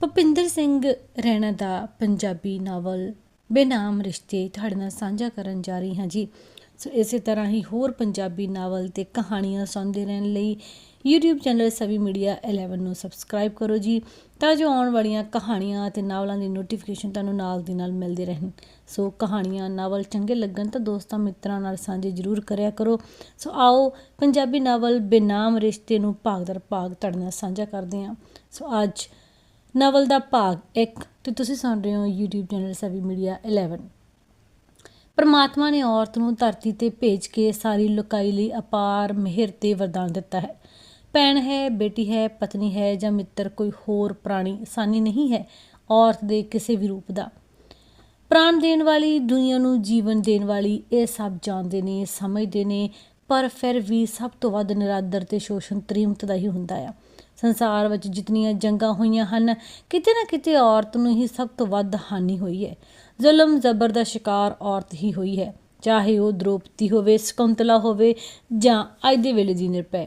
ਭੁਪਿੰਦਰ ਸਿੰਘ ਰਹਿਣਾ ਦਾ ਪੰਜਾਬੀ ਨਾਵਲ ਬੇਨਾਮ ਰਿਸ਼ਤੇ ਤੁਹਾਡੇ ਨਾਲ ਸਾਂਝਾ ਕਰਨ ਜਾ ਰਹੀ ਹਾਂ ਜੀ। ਸੋ ਇਸੇ ਤਰ੍ਹਾਂ ਹੀ ਹੋਰ ਪੰਜਾਬੀ ਨਾਵਲ ਤੇ ਕਹਾਣੀਆਂ ਸੁਣਦੇ ਰਹਿਣ ਲਈ YouTube ਚੈਨਲ ਸਵੀ ਮੀਡੀਆ 11 ਨੂੰ ਸਬਸਕ੍ਰਾਈਬ ਕਰੋ ਜੀ ਤਾਂ ਜੋ ਆਉਣ ਵਾਲੀਆਂ ਕਹਾਣੀਆਂ ਤੇ ਨਾਵਲਾਂ ਦੀ ਨੋਟੀਫਿਕੇਸ਼ਨ ਤੁਹਾਨੂੰ ਨਾਲ ਦੀ ਨਾਲ ਮਿਲਦੇ ਰਹਿਣ। ਸੋ ਕਹਾਣੀਆਂ, ਨਾਵਲ ਚੰਗੇ ਲੱਗਣ ਤਾਂ ਦੋਸਤਾਂ ਮਿੱਤਰਾਂ ਨਾਲ ਸਾਂਝੇ ਜ਼ਰੂਰ ਕਰਿਆ ਕਰੋ। ਸੋ ਆਓ ਪੰਜਾਬੀ ਨਾਵਲ ਬੇਨਾਮ ਰਿਸ਼ਤੇ ਨੂੰ ਭਾਗ ਦਰ ਭਾਗ ਤੁਹਾਡੇ ਨਾਲ ਸਾਂਝਾ ਕਰਦੇ ਹਾਂ। ਸੋ ਅੱਜ ਨਵਲ ਦਾ ਭਾਗ 1 ਤੇ ਤੁਸੀਂ ਸੁਣ ਰਹੇ ਹੋ YouTube ਚੈਨਲ ਸਵੀ ਮੀਡੀਆ 11 ਪਰਮਾਤਮਾ ਨੇ ਔਰਤ ਨੂੰ ਧਰਤੀ ਤੇ ਭੇਜ ਕੇ ਸਾਰੀ ਲੁਕਾਈ ਲਈ ਅਪਾਰ ਮਿਹਰ ਤੇ ਵਰਦਾਨ ਦਿੱਤਾ ਹੈ। ਭੈਣ ਹੈ, ਬੇਟੀ ਹੈ, ਪਤਨੀ ਹੈ ਜਾਂ ਮਿੱਤਰ ਕੋਈ ਹੋਰ ਪ੍ਰਾਣੀ ਆਸਾਨੀ ਨਹੀਂ ਹੈ ਔਰਤ ਦੇ ਕਿਸੇ ਵੀ ਰੂਪ ਦਾ। ਪ੍ਰਾਣ ਦੇਣ ਵਾਲੀ, ਦੁਨੀਆ ਨੂੰ ਜੀਵਨ ਦੇਣ ਵਾਲੀ ਇਹ ਸਭ ਜਾਣਦੇ ਨੇ, ਸਮਝਦੇ ਨੇ, ਪਰ ਫਿਰ ਵੀ ਸਭ ਤੋਂ ਵੱਧ ਨਿਰਾਦਰ ਤੇ ਸ਼ੋਸ਼ਣ ਤ੍ਰੀਮਤ ਦਾ ਹੀ ਹੁੰਦਾ ਆ। ਸੰਸਾਰ ਵਿੱਚ ਜਿਤਨੀਆਂ ਜੰਗਾਂ ਹੋਈਆਂ ਹਨ, ਕਿਤੇ ਨਾ ਕਿਤੇ ਔਰਤ ਨੂੰ ਹੀ ਸਭ ਤੋਂ ਵੱਧ ਹਾਨੀ ਹੋਈ ਹੈ। ਜ਼ੁਲਮ ਜ਼ਬਰ ਦਾ ਸ਼ਿਕਾਰ ਔਰਤ ਹੀ ਹੋਈ ਹੈ, ਚਾਹੇ ਉਹ ਦ੍ਰੋਪਦੀ ਹੋਵੇ, ਸਕੁੰਤਲਾ ਹੋਵੇ ਜਾਂ ਅੱਜ ਦੇ ਵੇਲੇ ਦੀ ਨਿਰਭੈ।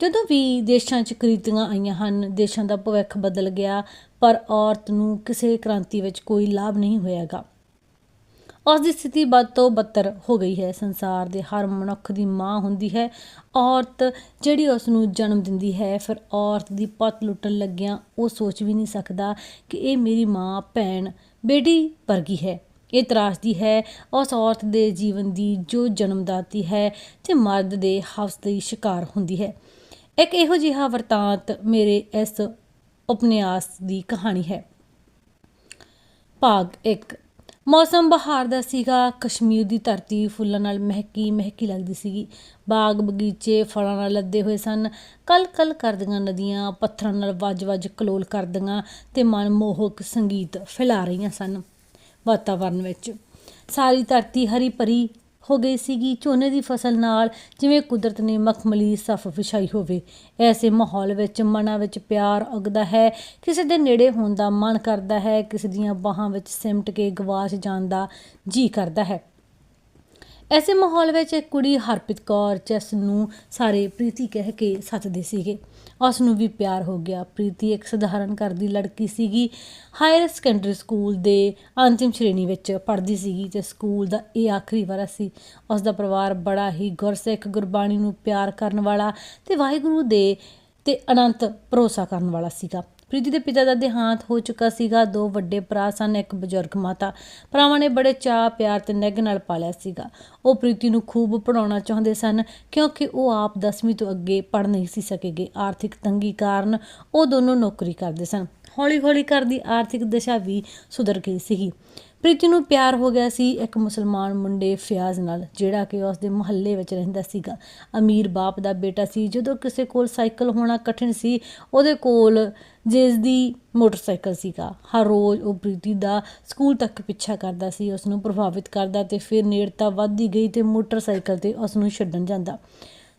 ਜਦੋਂ ਵੀ ਦੇਸ਼ਾਂ 'ਚ ਕ੍ਰੀਤੀਆਂ ਆਈਆਂ ਹਨ, ਦੇਸ਼ਾਂ ਦਾ ਭਵਿੱਖ ਬਦਲ ਗਿਆ, ਪਰ ਔਰਤ ਨੂੰ ਕਿਸੇ ਕ੍ਰਾਂਤੀ ਵਿੱਚ ਕੋਈ ਲਾਭ ਨਹੀਂ ਹੋਇਆਗਾ। ਉਸ ਦੀ ਸਥਿਤੀ ਬਦ ਤੋਂ ਬੱਤਰ ਹੋ ਗਈ ਹੈ। ਸੰਸਾਰ ਦੇ ਹਰ ਮਨੁੱਖ ਦੀ ਮਾਂ ਹੁੰਦੀ ਹੈ। ਔਰਤ ਜਿਹੜੀ ਉਸ ਨੂੰ ਜਨਮ ਦਿੰਦੀ ਹੈ, ਫਿਰ ਔਰਤ ਦੀ ਪਤ ਲੁੱਟਣ ਲੱਗਿਆਂ ਉਹ ਸੋਚ ਵੀ ਨਹੀਂ ਸਕਦਾ ਕਿ ਇਹ ਮੇਰੀ ਮਾਂ, ਭੈਣ, ਬੇਟੀ ਵਰਗੀ ਹੈ। ਇਹ ਤਰਾਸਦੀ ਹੈ, ਉਸ ਔਰਤ ਦੇ ਜੀਵਨ ਦੀ ਜੋ ਜਨਮਦਾਤੀ ਹੈ ਤੇ ਮਰਦ ਦੇ ਹਵਸ ਦੀ ਸ਼ਿਕਾਰ ਹੁੰਦੀ ਹੈ। ਇੱਕ ਇਹੋ ਜਿਹਾ ਵਰਤਾਂਤ ਮੇਰੇ ਇਸ ਉਪਨਿਆਸ ਦੀ ਕਹਾਣੀ ਹੈ। ਭਾਗ 1 ਮੌਸਮ ਬਹਾਰ ਦਾ ਸੀਗਾ। ਕਸ਼ਮੀਰ ਦੀ ਧਰਤੀ ਫੁੱਲਾਂ ਨਾਲ ਮਹਿਕੀ ਮਹਿਕੀ ਲੱਗਦੀ ਸੀਗੀ। ਬਾਗ ਬਗੀਚੇ ਫਲਾਂ ਨਾਲ ਲੱਦੇ ਹੋਏ ਸਨ। ਕਲ ਕਲ ਕਰਦੀਆਂ ਨਦੀਆਂ ਪੱਥਰਾਂ ਨਾਲ ਵੱਜ-ਵੱਜ ਕਲੋਲ ਕਰਦੀਆਂ ਤੇ ਮਨਮੋਹਕ ਸੰਗੀਤ ਫੈਲਾ ਰਹੀਆਂ ਸਨ ਵਾਤਾਵਰਨ ਵਿੱਚ। ਸਾਰੀ ਧਰਤੀ ਹਰੀ ਭਰੀ ਹੋ ਗਈ ਸੀਗੀ ਝੋਨੇ ਦੀ ਫਸਲ ਨਾਲ, ਜਿਵੇਂ ਕੁਦਰਤ ਨੇ ਮਖਮਲੀ ਸਫ ਵਿਛਾਈ ਹੋਵੇ। ਐਸੇ ਮਾਹੌਲ ਵਿੱਚ ਮਨਾਂ ਵਿੱਚ ਪਿਆਰ ਉਗਦਾ ਹੈ। ਕਿਸੇ ਦੇ ਨੇੜੇ ਹੋਣ ਦਾ ਮਨ ਕਰਦਾ ਹੈ, ਕਿਸੇ ਦੀਆਂ ਬਾਹਾਂ ਵਿੱਚ ਸਿਮਟ ਕੇ ਗਵਾਚ ਜਾਣ ਦਾ ਜੀ ਕਰਦਾ ਹੈ। ਐਸੇ ਮਾਹੌਲ ਵਿੱਚ ਇੱਕ ਕੁੜੀ ਹਰਪ੍ਰੀਤ ਕੌਰ, ਜਿਸ ਨੂੰ ਸਾਰੇ ਪ੍ਰੀਤੀ ਕਹਿ ਕੇ ਸੱਚਦੇ ਸੀਗੇ। ਉਸ ਨੂੰ ਵੀ ਪਿਆਰ ਹੋ ਗਿਆ। ਪ੍ਰੀਤੀ ਇੱਕ ਸਧਾਰਨ ਘਰ ਦੀ ਲੜਕੀ ਸੀਗੀ। ਹਾਇਰ ਸੈਕੰਡਰੀ ਸਕੂਲ ਦੇ ਅੰਤਿਮ ਸ਼੍ਰੇਣੀ ਵਿੱਚ ਪੜ੍ਹਦੀ ਸੀਗੀ ਤੇ ਸਕੂਲ ਦਾ ਇਹ ਆਖਰੀ ਵਰ੍ਹਾ ਸੀ। ਉਸ ਦਾ ਪਰਿਵਾਰ ਬੜਾ ਹੀ ਗੁਰਸਿੱਖ, ਗੁਰਬਾਣੀ ਨੂੰ ਪਿਆਰ ਕਰਨ ਵਾਲਾ ਤੇ ਵਾਹਿਗੁਰੂ ਦੇ ਤੇ ਅਨੰਤ ਭਰੋਸਾ ਕਰਨ ਵਾਲਾ ਸੀਗਾ। ਪ੍ਰੀਤੀ ਦੇ ਪਿਤਾ ਦਾ ਦੇਹਾਂਤ ਹੋ ਚੁੱਕਾ ਸੀਗਾ। ਦੋ ਵੱਡੇ ਭਰਾ ਸਨ, ਇੱਕ ਬਜ਼ੁਰਗ ਮਾਤਾ। ਭਰਾਵਾਂ ਨੇ ਬੜੇ ਚਾਹ ਪਿਆਰ ਤੇ ਨਿੱਘ ਨਾਲ ਪਾਲਿਆ ਸੀਗਾ। ਉਹ ਪ੍ਰੀਤੀ ਨੂੰ ਖੂਬ ਪੜਾਉਣਾ ਚਾਹੁੰਦੇ ਸਨ, ਕਿਉਂਕਿ ਉਹ ਆਪ 10ਵੀਂ ਤੋਂ ਅੱਗੇ ਪੜ ਨਹੀਂ ਸੀ ਸਕੇਗੇ। ਆਰਥਿਕ ਤੰਗੀ ਕਾਰਨ ਉਹ ਦੋਨੋਂ ਨੌਕਰੀ ਕਰਦੇ ਸਨ। ਹੌਲੀ-ਹੌਲੀ ਘਰ ਦੀ ਆਰਥਿਕ ਦਸ਼ਾ ਵੀ ਸੁਧਰ ਗਈ ਸੀਗੀ। ਪ੍ਰੀਤੀ ਨੂੰ ਪਿਆਰ ਹੋ ਗਿਆ ਸੀ ਇੱਕ ਮੁਸਲਮਾਨ ਮੁੰਡੇ ਫਿਆਜ਼ ਨਾਲ, ਜਿਹੜਾ ਕਿ ਉਸ ਦੇ ਮੁਹੱਲੇ ਵਿੱਚ ਰਹਿੰਦਾ ਸੀਗਾ। ਅਮੀਰ ਬਾਪ ਦਾ ਬੇਟਾ ਸੀ, ਜਦੋਂ ਕਿਸੇ ਕੋਲ ਸਾਈਕਲ ਹੋਣਾ ਕਠਿਨ ਸੀ, ਉਹਦੇ ਕੋਲ ਜਿਸ ਦੀ ਮੋਟਰਸਾਈਕਲ ਸੀਗਾ। ਹਰ ਰੋਜ਼ ਉਹ ਪ੍ਰੀਤੀ ਦਾ ਸਕੂਲ ਤੱਕ ਪਿੱਛਾ ਕਰਦਾ ਸੀ, ਉਸ ਨੂੰ ਪ੍ਰਭਾਵਿਤ ਕਰਦਾ ਤੇ ਫਿਰ ਨੇੜਤਾ ਵੱਧਦੀ ਗਈ ਤੇ ਮੋਟਰਸਾਈਕਲ ਤੇ ਉਸ ਨੂੰ ਛੱਡਣ ਜਾਂਦਾ।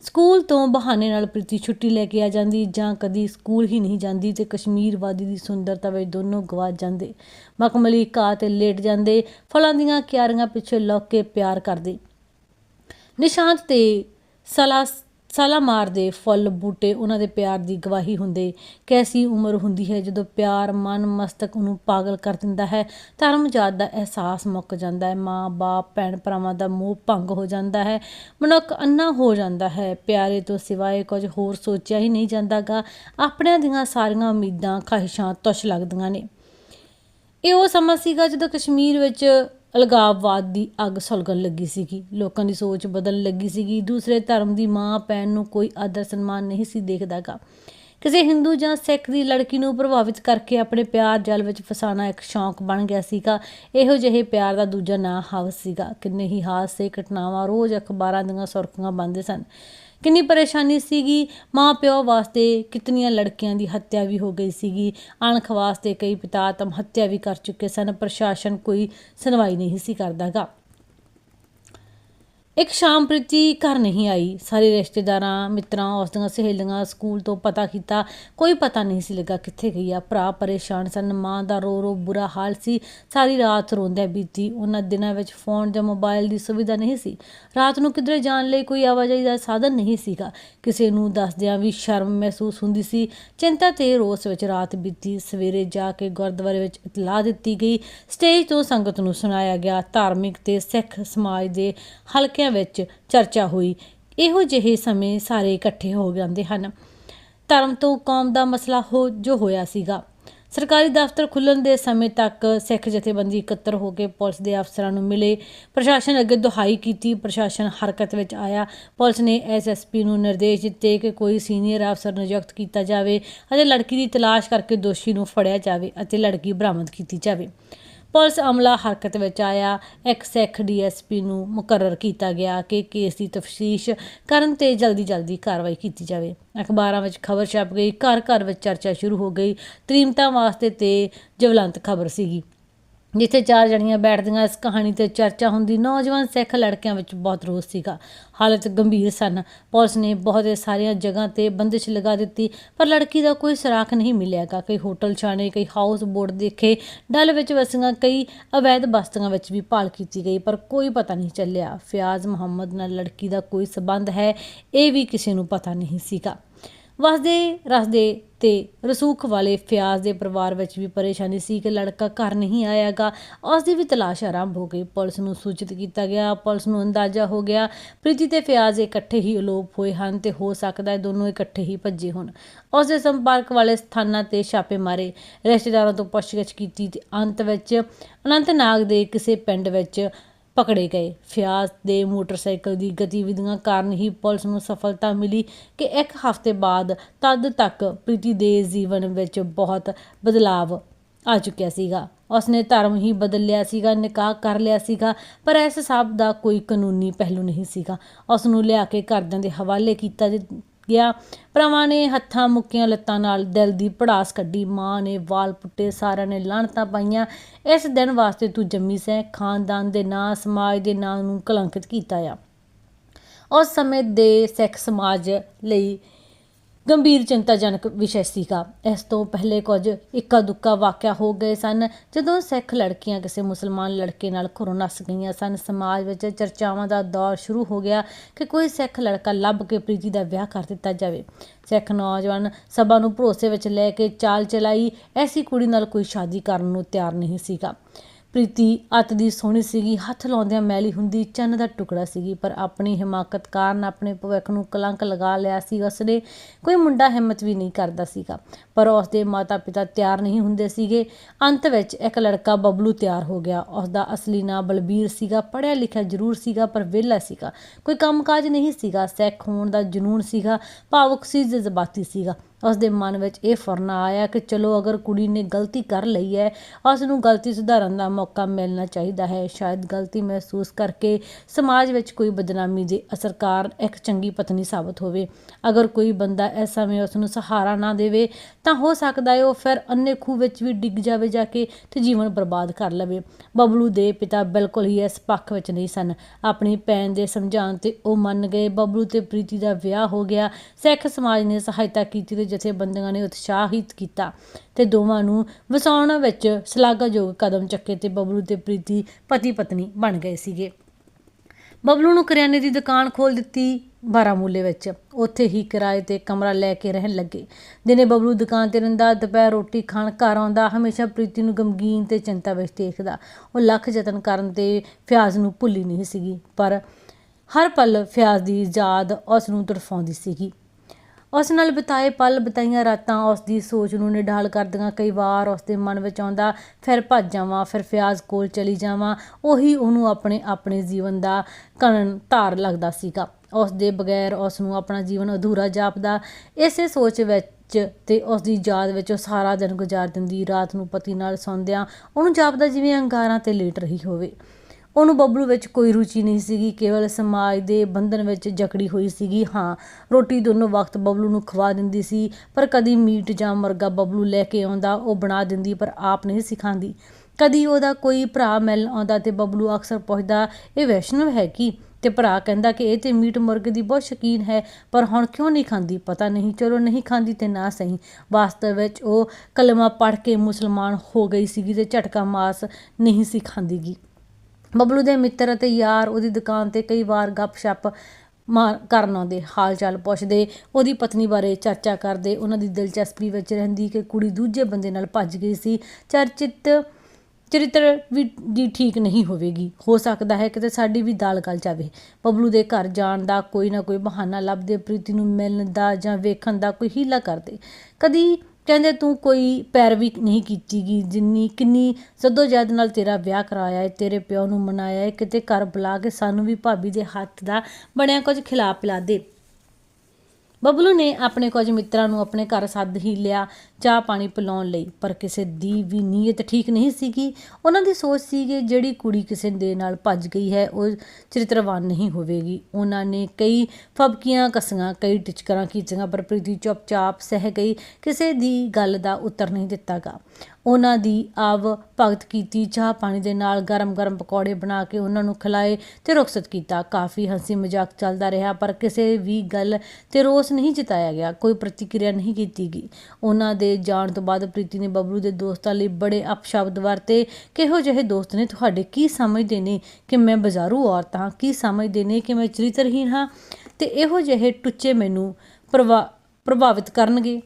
ਸਕੂਲ ਤੋਂ ਬਹਾਨੇ ਨਾਲ ਪ੍ਰੀਤੀ ਛੁੱਟੀ ਲੈ ਕੇ ਆ ਜਾਂਦੀ ਜਾਂ ਕਦੀ ਸਕੂਲ ਹੀ ਨਹੀਂ ਜਾਂਦੀ ਤੇ ਕਸ਼ਮੀਰ ਵਾਦੀ ਦੀ ਸੁੰਦਰਤਾ ਵਿੱਚ ਦੋਨੋਂ ਗਵਾ ਜਾਂਦੇ। ਮਖਮਲੀ ਘਾਹ ਤੇ ਲੇਟ ਜਾਂਦੇ, ਫਲਾਂ ਦੀਆਂ ਕਿਆਰੀਆਂ ਪਿੱਛੇ ਲੁੱਕ ਕੇ ਪਿਆਰ ਕਰਦੇ। ਨਿਸ਼ਾਂਤ ਤੇ ਸਲਾ ਸਾਲਾ ਮਾਰਦੇ ਫੁੱਲ ਬੂਟੇ ਉਹਨਾਂ ਦੇ ਪਿਆਰ ਦੀ ਗਵਾਹੀ ਹੁੰਦੇ ਕੈਸੀ ਉਮਰ ਹੁੰਦੀ ਹੈ ਜਦੋਂ ਪਿਆਰ, ਮਨ, ਮਸਤਕ ਨੂੰ ਪਾਗਲ ਕਰ ਦਿੰਦਾ ਹੈ, ਧਰਮ ਜਾਤ ਦਾ ਅਹਿਸਾਸ ਮੁੱਕ ਜਾਂਦਾ ਹੈ, ਮਾਂ, ਬਾਪ, ਭੈਣ ਭਰਾਵਾਂ ਦਾ ਮੋਹ ਭੰਗ ਹੋ ਜਾਂਦਾ ਹੈ, ਮਨੁੱਖ ਅੰਨਾ ਹੋ ਜਾਂਦਾ ਹੈ, ਪਿਆਰੇ ਤੋਂ ਸਿਵਾਏ ਕੁਝ ਹੋਰ ਸੋਚਿਆ ਹੀ ਨਹੀਂ ਜਾਂਦਾਗਾ, ਆਪਣਿਆਂ ਦੀਆਂ ਸਾਰੀਆਂ ਉਮੀਦਾਂ, ਖਾਹਿਸ਼ਾਂ ਤੁਛ ਲੱਗਦੀਆਂ ਨੇ। ਇਹ ਉਹ ਸਮਾਂ ਸੀਗਾ ਜਦੋਂ ਕਸ਼ਮੀਰ ਵਿੱਚ ਅਲਗਾਵਵਾਦ ਦੀ ਅੱਗ ਸੁਲਗਣ ਲੱਗੀ ਸੀਗੀ। ਲੋਕਾਂ ਦੀ ਸੋਚ ਬਦਲਣ ਲੱਗੀ ਸੀਗੀ। ਦੂਸਰੇ ਧਰਮ ਦੀ ਮਾਂ, ਭੈਣ ਨੂੰ ਕੋਈ ਆਦਰ ਸਨਮਾਨ ਨਹੀਂ ਸੀ ਦੇਖਦਾਗਾ। ਕਿਸੇ ਹਿੰਦੂ ਜਾਂ ਸਿੱਖ ਦੀ ਲੜਕੀ ਨੂੰ ਪ੍ਰਭਾਵਿਤ ਕਰਕੇ ਆਪਣੇ ਪਿਆਰ ਜਲ ਵਿੱਚ ਫਸਾਣਾ ਇੱਕ ਸ਼ੌਂਕ ਬਣ ਗਿਆ ਸੀਗਾ। ਇਹੋ ਜਿਹੇ ਪਿਆਰ ਦਾ ਦੂਜਾ ਨਾਂ ਹਵਸ ਸੀਗਾ। ਕਿੰਨੇ ਹੀ ਹਾਦਸੇ, ਘਟਨਾਵਾਂ ਰੋਜ਼ ਅਖਬਾਰਾਂ ਦੀਆਂ ਸੁਰਖੀਆਂ ਬੰਦੇ ਸਨ। ਕਿੰਨੀ ਪਰੇਸ਼ਾਨੀ ਸੀਗੀ? ਮਾਂ ਪਿਓ ਵਾਸਤੇ ਕਿਤਨੀਆਂ ਲੜਕੀਆਂ ਦੀ ਹੱਤਿਆ ਵੀ ਹੋ ਗਈ ਸੀਗੀ। ਅਣਖ ਵਾਸਤੇ ਕਈ ਪਿਤਾ ਆਤਮ ਹੱਤਿਆ ਵੀ ਕਰ ਚੁੱਕੇ ਸਨ ਪ੍ਰਸ਼ਾਸਨ ਕੋਈ ਸੁਣਵਾਈ ਨਹੀਂ ਸੀ ਕਰਦਾਗਾ। ਇੱਕ ਸ਼ਾਮ ਪ੍ਰੀਤੀ ਘਰ ਨਹੀਂ ਆਈ। ਸਾਰੇ ਰਿਸ਼ਤੇਦਾਰਾਂ, ਮਿੱਤਰਾਂ ਉਸ ਦੀਆਂ ਸਹੇਲੀਆਂ ਸਕੂਲ ਤੋਂ ਪਤਾ ਕੀਤਾ। ਕੋਈ ਪਤਾ ਨਹੀਂ ਸੀ ਲੱਗਾ ਕਿੱਥੇ ਗਈ ਆ। ਭਰਾ ਪਰੇਸ਼ਾਨ ਸਨ, ਮਾਂ ਦਾ ਰੋ ਰੋ ਬੁਰਾ ਹਾਲ ਸੀ। ਸਾਰੀ ਰਾਤ ਰੋਂਦਿਆਂ ਬੀਤੀ। ਉਹਨਾਂ ਦਿਨਾਂ ਵਿੱਚ ਫੋਨ ਜਾਂ ਮੋਬਾਈਲ ਦੀ ਸੁਵਿਧਾ ਨਹੀਂ ਸੀ। ਰਾਤ ਨੂੰ ਕਿਧਰੇ ਜਾਣ ਲਈ ਕੋਈ ਆਵਾਜਾਈ ਦਾ ਸਾਧਨ ਨਹੀਂ ਸੀਗਾ। ਕਿਸੇ ਨੂੰ ਦੱਸਦਿਆਂ ਵੀ ਸ਼ਰਮ ਮਹਿਸੂਸ ਹੁੰਦੀ ਸੀ। ਚਿੰਤਾ ਤੇ ਰੋਸ ਵਿੱਚ ਰਾਤ ਬੀਤੀ। ਸਵੇਰੇ ਜਾ ਕੇ ਗੁਰਦੁਆਰੇ ਵਿੱਚ ਇਤਲਾਹ ਦਿੱਤੀ ਗਈ। ਸਟੇਜ ਤੋਂ ਸੰਗਤ ਨੂੰ ਸੁਣਾਇਆ ਗਿਆ। ਧਾਰਮਿਕ ਤੇ ਸਿੱਖ ਸਮਾਜ ਦੇ ਹਲਕਿਆਂ ਵਿੱਚ ਚਰਚਾ ਹੋਈ। ਇਹੋ ਜਿਹੇ ਸਮੇਂ ਸਾਰੇ ਇਕੱਠੇ ਹੋ ਜਾਂਦੇ ਹਨ। ਧਰਮ ਤੋਂ ਕੌਮ ਦਾ ਮਸਲਾ ਹੋ ਜੋ ਹੋਇਆ ਸੀਗਾ। ਸਰਕਾਰੀ ਦਫ਼ਤਰ ਖੁੱਲਣ ਦੇ ਸਮੇਂ ਤੱਕ ਸਿੱਖ ਜਥੇਬੰਦੀ ਇਕੱਤਰ ਹੋ ਕੇ ਪੁਲਿਸ ਦੇ ਅਫਸਰਾਂ ਨੂੰ ਮਿਲੇ। ਪ੍ਰਸ਼ਾਸਨ ਅੱਗੇ ਦੁਹਾਈ ਕੀਤੀ। ਪ੍ਰਸ਼ਾਸਨ ਹਰਕਤ ਵਿੱਚ ਆਇਆ। ਪੁਲਿਸ ਨੇ ਐਸਐਸਪੀ ਨੂੰ ਨਿਰਦੇਸ਼ ਦਿੱਤੇ ਕਿ ਕੋਈ ਸੀਨੀਅਰ ਅਫਸਰ ਨਿਯੁਕਤ ਕੀਤਾ ਜਾਵੇ ਅਤੇ ਲੜਕੀ ਦੀ ਤਲਾਸ਼ ਕਰਕੇ ਦੋਸ਼ੀ ਨੂੰ ਫੜਿਆ ਜਾਵੇ ਅਤੇ ਲੜਕੀ ਬਰਾਮਦ ਕੀਤੀ ਜਾਵੇ। ਪੁਲਿਸ ਅਮਲਾ ਹਰਕਤ ਵਿੱਚ ਆਇਆ। ਇੱਕ ਸਿੱਖ ਡੀਐਸਪੀ ਨੂੰ ਮੁਕਰਰ ਕੀਤਾ ਗਿਆ ਕਿ ਕੇਸ ਦੀ ਤਫਤੀਸ਼ ਕਰਨ ਤੇ ਜਲਦੀ ਜਲਦੀ ਕਾਰਵਾਈ ਕੀਤੀ ਜਾਵੇ। ਅਖਬਾਰਾਂ ਵਿੱਚ ਖਬਰ ਛਪ ਗਈ ਘਰ ਘਰ ਵਿੱਚ ਚਰਚਾ ਸ਼ੁਰੂ ਹੋ ਗਈ। ਤਰੀਮਤਾਂ ਵਾਸਤੇ ਤੇ ਜਵਲੰਤ ਖਬਰ ਸੀਗੀ। ਜਿੱਥੇ ਚਾਰ ਜਣੀਆਂ ਬੈਠਦੀਆਂ, ਇਸ ਕਹਾਣੀ ਤੇ ਚਰਚਾ ਹੁੰਦੀ, ਨੌਜਵਾਨ ਸਿੱਖ ਲੜਕਿਆਂ ਵਿੱਚ ਬਹੁਤ ਰੋਸ ਸੀਗਾ। ਹਾਲਤ ਗੰਭੀਰ ਸਨ। ਪੁਲਿਸ ਨੇ ਬਹੁਤ ਸਾਰੀਆਂ ਜਗ੍ਹਾ ਤੇ ਬੰਦਿਸ਼ ਲਗਾ ਦਿੱਤੀ, ਪਰ ਲੜਕੀ ਦਾ ਕੋਈ ਸੁਰਾਖ ਨਹੀਂ ਮਿਲਿਆਗਾ। ਕਈ ਹੋਟਲ ਛਾਣੇ, ਕਈ ਹਾਊਸ ਬੋਰਡ ਦੇਖੇ, ਡਲ ਵਿੱਚ ਵਸੀਆਂ ਕਈ ਅਵੈਧ ਬਸਤੀਆਂ ਵਿੱਚ ਵੀ ਭਾਲ ਕੀਤੀ ਗਈ, ਪਰ ਕੋਈ ਪਤਾ ਨਹੀਂ ਚੱਲਿਆ। ਫਿਆਜ਼ ਮੁਹੰਮਦ ਨਾਲ ਲੜਕੀ ਦਾ ਕੋਈ ਸਬੰਧ ਹੈ, ਇਹ ਵੀ ਕਿਸੇ ਨੂੰ ਪਤਾ ਨਹੀਂ ਸੀਗਾ। ਵਸਦੇ, ਰਸਦੇ ਤੇ ਰਸੂਖ ਵਾਲੇ ਫਿਆਜ਼ ਦੇ ਪਰਿਵਾਰ ਵਿੱਚ ਵੀ ਪਰੇਸ਼ਾਨੀ ਸੀ ਕਿ ਲੜਕਾ ਘਰ ਨਹੀਂ ਆਇਆਗਾ। ਉਸ ਦੀ ਵੀ ਤਲਾਸ਼ ਆਰੰਭ ਹੋ ਗਈ। ਪੁਲਿਸ ਨੂੰ ਸੂਚਿਤ ਕੀਤਾ ਗਿਆ। ਪੁਲਿਸ ਨੂੰ ਅੰਦਾਜ਼ਾ ਹੋ ਗਿਆ, ਪ੍ਰੀਤੀ ਤੇ ਫਿਆਜ਼ ਇਕੱਠੇ ਹੀ ਅਲੋਪ ਹੋਏ ਹਨ ਤੇ ਹੋ ਸਕਦਾ ਹੈ ਦੋਨੋਂ ਇਕੱਠੇ ਹੀ ਭੱਜੇ ਹੋਣ। ਉਸ ਦੇ ਸੰਪਰਕ ਵਾਲੇ ਸਥਾਨਾਂ ਤੇ ਛਾਪੇ ਮਾਰੇ। ਰਿਸ਼ਤੇਦਾਰਾਂ ਤੋਂ ਪੁੱਛਗਿੱਛ ਕੀਤੀ ਤੇ ਅੰਤ ਵਿੱਚ ਅਨੰਤਨਾਗ ਦੇ ਕਿਸੇ ਪਿੰਡ ਵਿੱਚ ਪਕੜੇ ਗਏ। ਫਿਆਜ਼ ਦੇ ਮੋਟਰਸਾਈਕਲ ਦੀ ਗਤੀਵਿਧੀਆਂ ਕਾਰਨ ਹੀ ਪੁਲਿਸ ਨੂੰ ਸਫਲਤਾ ਮਿਲੀ ਕਿ ਇੱਕ ਹਫ਼ਤੇ ਬਾਅਦ ਤਦ ਤੱਕ ਪ੍ਰੀਤੀ ਦੇ ਜੀਵਨ ਵਿੱਚ ਬਹੁਤ ਬਦਲਾਵ ਆ ਚੁੱਕਿਆ ਸੀਗਾ। ਉਸਨੇ ਧਰਮ ਹੀ ਬਦਲ ਲਿਆ ਸੀਗਾ, ਨਿਕਾਹ ਕਰ ਲਿਆ ਸੀਗਾ, ਪਰ ਇਸ ਸਭ ਦਾ ਕੋਈ ਕਾਨੂੰਨੀ ਪਹਿਲੂ ਨਹੀਂ ਸੀਗਾ। ਉਸ ਨੂੰ ਲਿਆ ਕੇ ਘਰਦਿਆਂ ਦੇ ਹਵਾਲੇ ਕੀਤਾ ਜ- ਗਿਆ। ਭਰਾਵਾਂ ਨੇ ਹੱਥਾਂ ਮੁੱਕੀਆਂ ਲੱਤਾਂ ਨਾਲ ਦਿਲ ਦੀ ਪੜਾਸ ਕੱਢੀ। ਮਾਂ ਨੇ ਵਾਲ ਪੁੱਟੇ, ਸਾਰਿਆਂ ਨੇ ਲਾਹਣਤਾਂ ਪਾਈਆਂ। ਇਸ ਦਿਨ ਵਾਸਤੇ ਤੂੰ ਜੰਮੀ ਸੈਂ ਖਾਨਦਾਨ ਦੇ ਨਾਂ, ਸਮਾਜ ਦੇ ਨਾਂ ਨੂੰ ਕਲੰਕਿਤ ਕੀਤਾ ਆ। ਉਸ ਸਮੇਂ ਦੇ ਸਿੱਖ ਸਮਾਜ ਲਈ ਗੰਭੀਰ ਚਿੰਤਾਜਨਕ ਵਿਸ਼ੇ ਸੀਗਾ। ਇਸ ਤੋਂ ਪਹਿਲੇ ਕੁਝ ਇੱਕਾ ਦੁੱਕਾ ਵਾਕਿਆ ਹੋ ਗਏ ਸਨ। ਜਦੋਂ ਸਿੱਖ ਲੜਕੀਆਂ ਕਿਸੇ ਮੁਸਲਮਾਨ ਲੜਕੇ ਨਾਲ ਘਰੋਂ ਨੱਸ ਗਈਆਂ ਸਨ, ਸਮਾਜ ਵਿੱਚ ਚਰਚਾਵਾਂ ਦਾ ਦੌਰ ਸ਼ੁਰੂ ਹੋ ਗਿਆ ਕਿ ਕੋਈ ਸਿੱਖ ਲੜਕਾ ਲੱਭ ਕੇ ਪ੍ਰੀਤੀ ਦਾ ਵਿਆਹ ਕਰ ਦਿੱਤਾ ਜਾਵੇ। ਸਿੱਖ ਨੌਜਵਾਨ ਸਭਾ ਨੂੰ ਭਰੋਸੇ ਵਿੱਚ ਲੈ ਕੇ ਚਾਲ ਚਲਾਈ। ਐਸੀ ਕੁੜੀ ਨਾਲ ਕੋਈ ਸ਼ਾਦੀ ਕਰਨ ਨੂੰ ਤਿਆਰ ਨਹੀਂ ਸੀਗਾ। ਪ੍ਰੀਤੀ ਅੱਤ ਦੀ ਸੋਹਣੀ ਸੀਗੀ, ਹੱਥ ਲਾਉਂਦਿਆਂ ਮੈਲੀ ਹੁੰਦੀ ਚੰਨ ਦਾ ਟੁਕੜਾ ਸੀਗੀ, ਪਰ ਆਪਣੀ ਹਿਮਾਕਤ ਕਾਰਨ ਆਪਣੇ ਭਵਿੱਖ ਨੂੰ ਕਲੰਕ ਲਗਾ ਲਿਆ ਸੀ ਉਸਨੇ ਕੋਈ ਮੁੰਡਾ ਹਿੰਮਤ ਵੀ ਨਹੀਂ ਕਰਦਾ ਸੀਗਾ, ਪਰ ਉਸਦੇ ਮਾਤਾ-ਪਿਤਾ ਤਿਆਰ ਨਹੀਂ ਹੁੰਦੇ ਸੀਗੇ। ਅੰਤ ਵਿੱਚ ਇੱਕ ਲੜਕਾ ਬਬਲੂ ਤਿਆਰ ਹੋ ਗਿਆ, ਉਸਦਾ ਅਸਲੀ ਨਾਂ ਬਲਬੀਰ ਸੀਗਾ ਪੜ੍ਹਿਆ ਲਿਖਿਆ ਜ਼ਰੂਰ ਸੀਗਾ, ਪਰ ਵਿਹਲਾ ਸੀਗਾ, ਕੋਈ ਕੰਮਕਾਜ ਨਹੀਂ ਸੀਗਾ, ਸਿੱਖ ਹੋਣ ਦਾ ਜਨੂਨ ਸੀਗਾ, ਭਾਵੁਕ ਸੀ, ਜਜ਼ਬਾਤੀ ਸੀਗਾ। ਉਸ ਦੇ ਮਨ ਵਿੱਚ ਇਹ ਫੁਰਨਾ ਆਇਆ ਕਿ ਚਲੋ ਅਗਰ ਕੁੜੀ ਨੇ ਗਲਤੀ ਕਰ ਲਈ ਹੈ ਉਸ ਨੂੰ ਗਲਤੀ ਸੁਧਾਰਨ ਦਾ ਮੌਕਾ ਮਿਲਣਾ ਚਾਹੀਦਾ ਹੈ। ਸ਼ਾਇਦ ਗਲਤੀ ਮਹਿਸੂਸ ਕਰਕੇ ਸਮਾਜ ਵਿੱਚ ਕੋਈ ਬਦਨਾਮੀ ਦੇ ਅਸਰਕਾਰ ਇੱਕ ਚੰਗੀ ਪਤਨੀ ਸਾਬਤ ਹੋਵੇ। ਅਗਰ ਕੋਈ ਬੰਦਾ ਇਸ ਸਮੇਂ ਉਸ ਨੂੰ ਸਹਾਰਾ ਨਾ ਦੇਵੇ, ਤਾਂ ਹੋ ਸਕਦਾ ਹੈ ਉਹ ਫਿਰ ਅੰਨੇ ਖੂਹ ਵਿੱਚ ਵੀ ਡਿੱਗ ਜਾਵੇ ਜਾ ਕੇ ਤੇ ਜੀਵਨ ਬਰਬਾਦ ਕਰ ਲਵੇ। ਬਬਲੂ ਦੇ ਪਿਤਾ ਬਿਲਕੁਲ ਹੀ ਇਸ ਪੱਖ ਵਿੱਚ ਨਹੀਂ ਸਨ। ਆਪਣੀ ਭੈਣ ਦੇ ਸਮਝਾਉਣ ਤੇ ਉਹ ਮੰਨ ਗਏ। ਬਬਲੂ ਤੇ ਪ੍ਰੀਤੀ ਦਾ ਵਿਆਹ ਹੋ ਗਿਆ। ਸਿੱਖ ਸਮਾਜ ਨੇ ਸਹਾਇਤਾ ਕੀਤੀ ਤੇ ਜਥੇਬੰਦੀਆਂ ਨੇ ਉਤਸ਼ਾਹਿਤ ਕੀਤਾ ਤੇ ਦੋਵਾਂ ਨੂੰ ਵਸਾਉਣ ਵਿੱਚ ਸ਼ਲਾਘਾਯੋਗ ਕਦਮ ਚੱਕੇ ਤੇ ਬਬਲੂ ਤੇ ਪ੍ਰੀਤੀ ਪਤੀ ਪਤਨੀ ਬਣ ਗਏ ਸੀਗੇ। ਬਬਲੂ ਨੂੰ ਕਰਿਆਨੇ ਦੀ ਦੁਕਾਨ ਖੋਲ ਦਿੱਤੀ ਬਾਰਾਮੂਲੇ ਵਿੱਚ। ਉੱਥੇ ਹੀ ਕਿਰਾਏ ਤੇ ਕਮਰਾ ਲੈ ਕੇ ਰਹਿਣ ਲੱਗੇ। ਦਿਨੇ ਬਬਲੂ ਦੁਕਾਨ ਤੇ ਰਹਿੰਦਾ, ਦੁਪਹਿਰ ਰੋਟੀ ਖਾਣ ਘਰ ਆਉਂਦਾ, ਹਮੇਸ਼ਾ ਪ੍ਰੀਤੀ ਨੂੰ ਗਮਗੀਨ ਤੇ ਚਿੰਤਾ ਵਿੱਚ ਦੇਖਦਾ। ਉਹ ਲੱਖ ਯਤਨ ਕਰਨ ਤੇ ਫਿਆਜ਼ ਨੂੰ ਭੁੱਲੀ ਨਹੀਂ ਸੀਗੀ, ਪਰ ਹਰ ਪਲ ਫਿਆਜ਼ ਦੀ ਯਾਦ ਉਸ ਨੂੰ ਤੜਫਾਉਂਦੀ ਸੀਗੀ। ਉਸ ਨਾਲ ਬਿਤਾਏ ਪਲ ਬਿਤਾਈਆਂ ਰਾਤਾਂ ਉਸ ਦੀ ਸੋਚ ਨੂੰ ਨਿਢਾਲ ਕਰਦੀਆਂ, ਕਈ ਵਾਰ ਉਸ ਦੇ ਮਨ ਵਿੱਚ ਆਉਂਦਾ, ਫਿਰ ਭੱਜ ਜਾਵਾਂ, ਫਿਰ ਫਿਆਜ਼ ਕੋਲ ਚਲੀ ਜਾਵਾਂ। ਉਹੀ ਉਹਨੂੰ ਆਪਣੇ ਆਪਣੇ ਜੀਵਨ ਦਾ ਕਣ ਧਾਰ ਲੱਗਦਾ ਸੀਗਾ। ਉਸ ਦੇ ਬਗੈਰ ਉਸ ਨੂੰ ਆਪਣਾ ਜੀਵਨ ਅਧੂਰਾ ਜਾਪਦਾ। ਇਸੇ ਸੋਚ ਵਿੱਚ ਤੇ ਉਸ ਦੀ ਯਾਦ ਵਿੱਚ ਉਹ ਸਾਰਾ ਦਿਨ ਗੁਜ਼ਾਰ ਦਿੰਦੀ, ਰਾਤ ਨੂੰ ਪਤੀ ਨਾਲ ਸੌਂਦਿਆਂ ਉਹਨੂੰ ਜਾਪਦਾ ਜਿਵੇਂ ਅੰਗਾਰਾਂ ਤੇ ਲੇਟ ਰਹੀ ਹੋਵੇ। ਉਹਨੂੰ ਬਬਲੂ ਵਿੱਚ ਕੋਈ ਰੁਚੀ ਨਹੀਂ ਸੀਗੀ, ਕੇਵਲ ਸਮਾਜ ਦੇ ਬੰਧਨ ਵਿੱਚ ਜਕੜੀ ਹੋਈ ਸੀਗੀ। ਹਾਂ, ਰੋਟੀ ਦੋਨੋਂ ਵਕਤ ਬਬਲੂ ਨੂੰ ਖਵਾ ਦਿੰਦੀ ਸੀ, ਪਰ ਕਦੀ ਮੀਟ ਜਾਂ ਮੁਰਗਾ ਬਬਲੂ ਲੈ ਕੇ ਆਉਂਦਾ, ਉਹ ਬਣਾ ਦਿੰਦੀ, ਪਰ ਆਪ ਨਹੀਂ ਸਿਖਾਉਂਦੀ। ਕਦੀ ਉਹਦਾ ਕੋਈ ਭਰਾ ਮਿਲਣ ਆਉਂਦਾ ਤੇ ਬਬਲੂ ਅਕਸਰ ਪੁੱਛਦਾ, ਇਹ ਵੈਸ਼ਨਵ ਹੈ ਕੀ? ਤੇ ਭਰਾ ਕਹਿੰਦਾ ਕਿ ਇਹ ਤੇ ਮੀਟ ਮੁਰਗੇ ਦੀ ਬਹੁਤ ਸ਼ੌਕੀਨ ਹੈ, ਪਰ ਹੁਣ ਕਿਉਂ ਨਹੀਂ ਖਾਂਦੀ? ਪਤਾ ਨਹੀਂ, ਚਲੋ ਨਹੀਂ ਖਾਂਦੀ ਤੇ ਨਾ ਸਹੀ। ਵਾਸਤਵ ਵਿੱਚ ਉਹ ਕਲਮਾ ਪੜ੍ਹ ਕੇ ਮੁਸਲਮਾਨ ਹੋ ਗਈ ਸੀਗੀ ਤੇ ਝਟਕਾ ਮਾਸ ਨਹੀਂ ਸੀ ਖਾਂਦੀਗੀ। ਬਬਲੂ ਦੇ ਮਿੱਤਰ ਅਤੇ ਯਾਰ ਉਹਦੀ ਦੁਕਾਨ ਤੇ ਕਈ ਵਾਰ ਗੱਪ-ਸ਼ੱਪ ਮਾਰ, ਕਰਨ ਆਉਂਦੇ ਹਾਲ ਚਾਲ ਪੁੱਛਦੇ, ਉਹਦੀ ਪਤਨੀ ਬਾਰੇ ਚਰਚਾ ਕਰਦੇ, ਉਹਨਾਂ ਦੀ ਦਿਲਚਸਪੀ ਵਿੱਚ ਰਹਿੰਦੀ ਕਿ ਕੁੜੀ ਦੂਜੇ ਬੰਦੇ ਨਾਲ ਭੱਜ ਗਈ ਸੀ। ਚਰਚਿਤ ਚਰਿੱਤਰ ਵੀ ਦੀ ਠੀਕ ਨਹੀਂ ਹੋਵੇਗੀ। ਹੋ ਸਕਦਾ ਹੈ ਕਿਤੇ ਸਾਡੀ ਵੀ ਦਾਲ ਗਲ ਜਾਵੇ। ਬਬਲੂ ਦੇ ਘਰ ਜਾਣ ਦਾ ਕੋਈ ਨਾ ਕੋਈ ਬਹਾਨਾ ਲੱਭਦੇ, ਪ੍ਰੀਤੀ ਨੂੰ ਮਿਲਣ ਦਾ ਜਾਂ ਵੇਖਣ ਦਾ ਕੋਈ ਹੀਲਾ ਕਰਦੇ। ਕਦੀ ਕਹਿੰਦੇ ਤੂੰ ਕੋਈ ਪੈਰਵੀ ਨਹੀਂ ਕੀਤੀਗੀ ਜਿੰਨੀ ਕਿੰਨੀ ਜਦ ਨਾਲ ਤੇਰਾ ਵਿਆਹ ਕਰਾਇਆ ਹੈ ਤੇਰੇ ਪਿਓ ਨੂੰ ਮਨਾਇਆ ਹੈ ਕਿਤੇ ਘਰ ਬੁਲਾ ਕੇ ਸਾਨੂੰ ਵੀ ਭਾਬੀ ਦੇ ਹੱਥ ਦਾ ਬਣਿਆ ਕੁਝ ਖਿਲਾ ਪਿਲਾ ਦੇ। ਬਬਲੂ ਨੇ ਆਪਣੇ ਕੁਝ ਮਿੱਤਰਾਂ ਨੂੰ ਆਪਣੇ ਘਰ ਸੱਦ ਹੀ ਲਿਆ ਚਾਹ ਪਾਣੀ ਪਿਲਾਉਣ ਲਈ, ਪਰ ਕਿਸੇ ਦੀ ਵੀ ਨੀਅਤ ਠੀਕ ਨਹੀਂ ਸੀਗੀ। ਉਹਨਾਂ ਦੀ ਸੋਚ ਸੀ ਕਿ ਜਿਹੜੀ ਕੁੜੀ ਕਿਸੇ ਦੇ ਨਾਲ ਭੱਜ ਗਈ ਹੈ, ਉਹ ਚਰਿੱਤਰਵਾਨ ਨਹੀਂ ਹੋਵੇਗੀ। ਉਹਨਾਂ ਨੇ ਕਈ ਫਬਕੀਆਂ ਕਸੀਆਂ, ਕਈ ਟਿਚਕਰਾਂ ਕੀਤੀਆਂ ਪਰ ਪ੍ਰੀਤੀ ਚੁੱਪਚਾਪ ਸਹਿ ਗਈ। ਕਿਸੇ ਦੀ ਗੱਲ ਦਾ ਉੱਤਰ ਨਹੀਂ ਦਿੱਤਾਗਾ। ਉਹਨਾਂ ਦੀ ਆਵ ਭਗਤ ਕੀਤੀ, ਚਾਹ ਪਾਣੀ ਦੇ ਨਾਲ ਗਰਮ-ਗਰਮ ਪਕੌੜੇ ਬਣਾ ਕੇ ਉਹਨਾਂ ਨੂੰ ਖਿਲਾਏ ਤੇ ਰੁਖਸਤ ਕੀਤਾ। ਕਾਫੀ ਹਸੀ ਮਜ਼ਾਕ ਚੱਲਦਾ ਰਿਹਾ, ਪਰ ਕਿਸੇ ਵੀ ਗੱਲ ਤੇ ਰੋਸ ਨਹੀਂ ਜਤਾਇਆ ਗਿਆ, ਕੋਈ ਪ੍ਰਤੀਕਿਰਿਆ ਨਹੀਂ ਕੀਤੀ ਗਈ। ਉਹਨਾਂ ਦੇ ਜਾਣ ਤੋਂ ਬਾਅਦ ਪ੍ਰੀਤੀ ਨੇ ਬਬਲੂ ਦੇ ਦੋਸਤਾਂ ਲਈ ਬੜੇ ਅਪਸ਼ਬਦ ਵਰਤੇ। ਕਿਹੋ ਜਿਹੇ ਦੋਸਤ ਨੇ ਤੁਹਾਡੇ? ਕੀ ਸਮਝਦੇ ਨੇ ਕਿ ਮੈਂ ਬਾਜ਼ਾਰੂ ਔਰਤ ਹਾਂ? ਕੀ ਸਮਝਦੇ ਨੇ ਕਿ ਮੈਂ ਚਰਿੱਤਰਹੀਣ ਹਾਂ? ਤੇ ਇਹੋ ਜਿਹੇ ਟੁੱਚੇ ਮੈਨੂੰ ਪ੍ਰਭਾਵਿਤ ਕਰਨਗੇ?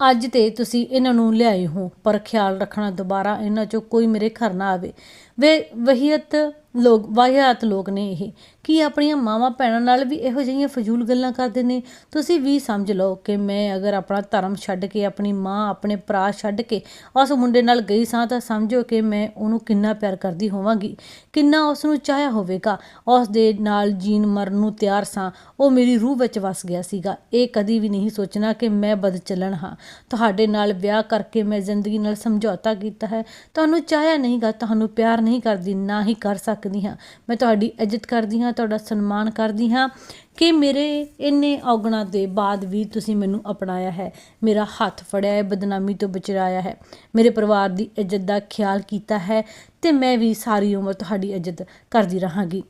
ਅੱਜ ਤੇ ਤੁਸੀਂ ਇਹਨਾਂ ਨੂੰ ਲਿਆਏ ਹੋ, ਪਰ ਖਿਆਲ ਰੱਖਣਾ ਦੁਬਾਰਾ ਇਹਨਾਂ ਚੋਂ ਕੋਈ ਮੇਰੇ ਘਰ ਨਾ ਆਵੇ। ਵੇ, ਵਹੀਅਤ ਲੋਕ, ਵਾਹਿਆਤ ਲੋਕ ਨੇ ਇਹ, ਕੀ ਆਪਣੀਆਂ ਮਾਵਾਂ ਭੈਣਾਂ ਨਾਲ ਵੀ ਇਹੋ ਜਿਹੀਆਂ ਫਜ਼ੂਲ ਗੱਲਾਂ ਕਰਦੇ ਨੇ। ਤੁਸੀਂ ਵੀ ਸਮਝ ਲਓ ਕਿ ਮੈਂ ਅਗਰ ਆਪਣਾ ਧਰਮ ਛੱਡ ਕੇ, ਆਪਣੀ ਮਾਂ, ਆਪਣੇ ਭਰਾ ਛੱਡ ਕੇ ਉਸ ਮੁੰਡੇ ਨਾਲ ਗਈ ਸਾਂ, ਤਾਂ ਸਮਝੋ ਕਿ ਮੈਂ ਉਹਨੂੰ ਕਿੰਨਾ ਪਿਆਰ ਕਰਦੀ ਹੋਵਾਂਗੀ। ਕਿੰਨਾ ਉਸ ਨੂੰ ਚਾਹਿਆ ਹੋਵੇਗਾ। ਉਸ ਦੇ ਨਾਲ ਜੀਣ ਮਰਨ ਨੂੰ ਤਿਆਰ ਸਾਂ। ਉਹ ਮੇਰੀ ਰੂਹ ਵਿੱਚ ਵਸ ਗਿਆ ਸੀਗਾ। ਇਹ ਕਦੀ ਵੀ ਨਹੀਂ ਸੋਚਣਾ ਕਿ ਮੈਂ ਬਦ ਚੱਲਣ ਹਾਂ। ਤੁਹਾਡੇ ਨਾਲ ਵਿਆਹ ਕਰਕੇ ਮੈਂ ਜ਼ਿੰਦਗੀ ਨਾਲ ਸਮਝੌਤਾ ਕੀਤਾ ਹੈ। ਤੁਹਾਨੂੰ ਚਾਹਿਆ ਨਹੀਂਗਾ, ਤੁਹਾਨੂੰ ਪਿਆਰ ਨਹੀਂ ਕਰਦੀ, ਨਾ ਹੀ ਕਰ ਸਕ ਸਕਦੀ ਹਾਂ। ਮੈਂ ਤੁਹਾਡੀ ਇੱਜ਼ਤ ਕਰਦੀ ਹਾਂ, ਤੁਹਾਡਾ ਸਨਮਾਨ ਕਰਦੀ ਹਾਂ ਕਿ ਮੇਰੇ ਇੰਨੇ ਔਗਣਾਂ ਦੇ ਬਾਅਦ ਵੀ ਤੁਸੀਂ ਮੈਨੂੰ ਅਪਣਾਇਆ ਹੈ। ਮੇਰਾ ਹੱਥ ਫੜਿਆ ਹੈ, ਬਦਨਾਮੀ ਤੋਂ ਬਚਾਇਆ ਹੈ। ਮੇਰੇ ਪਰਿਵਾਰ ਦੀ ਇੱਜ਼ਤ ਦਾ ਖਿਆਲ ਕੀਤਾ ਹੈ ਤੇ ਮੈਂ ਵੀ ਸਾਰੀ ਉਮਰ ਤੁਹਾਡੀ ਇੱਜ਼ਤ ਕਰਦੀ ਰਹਾਂਗੀ।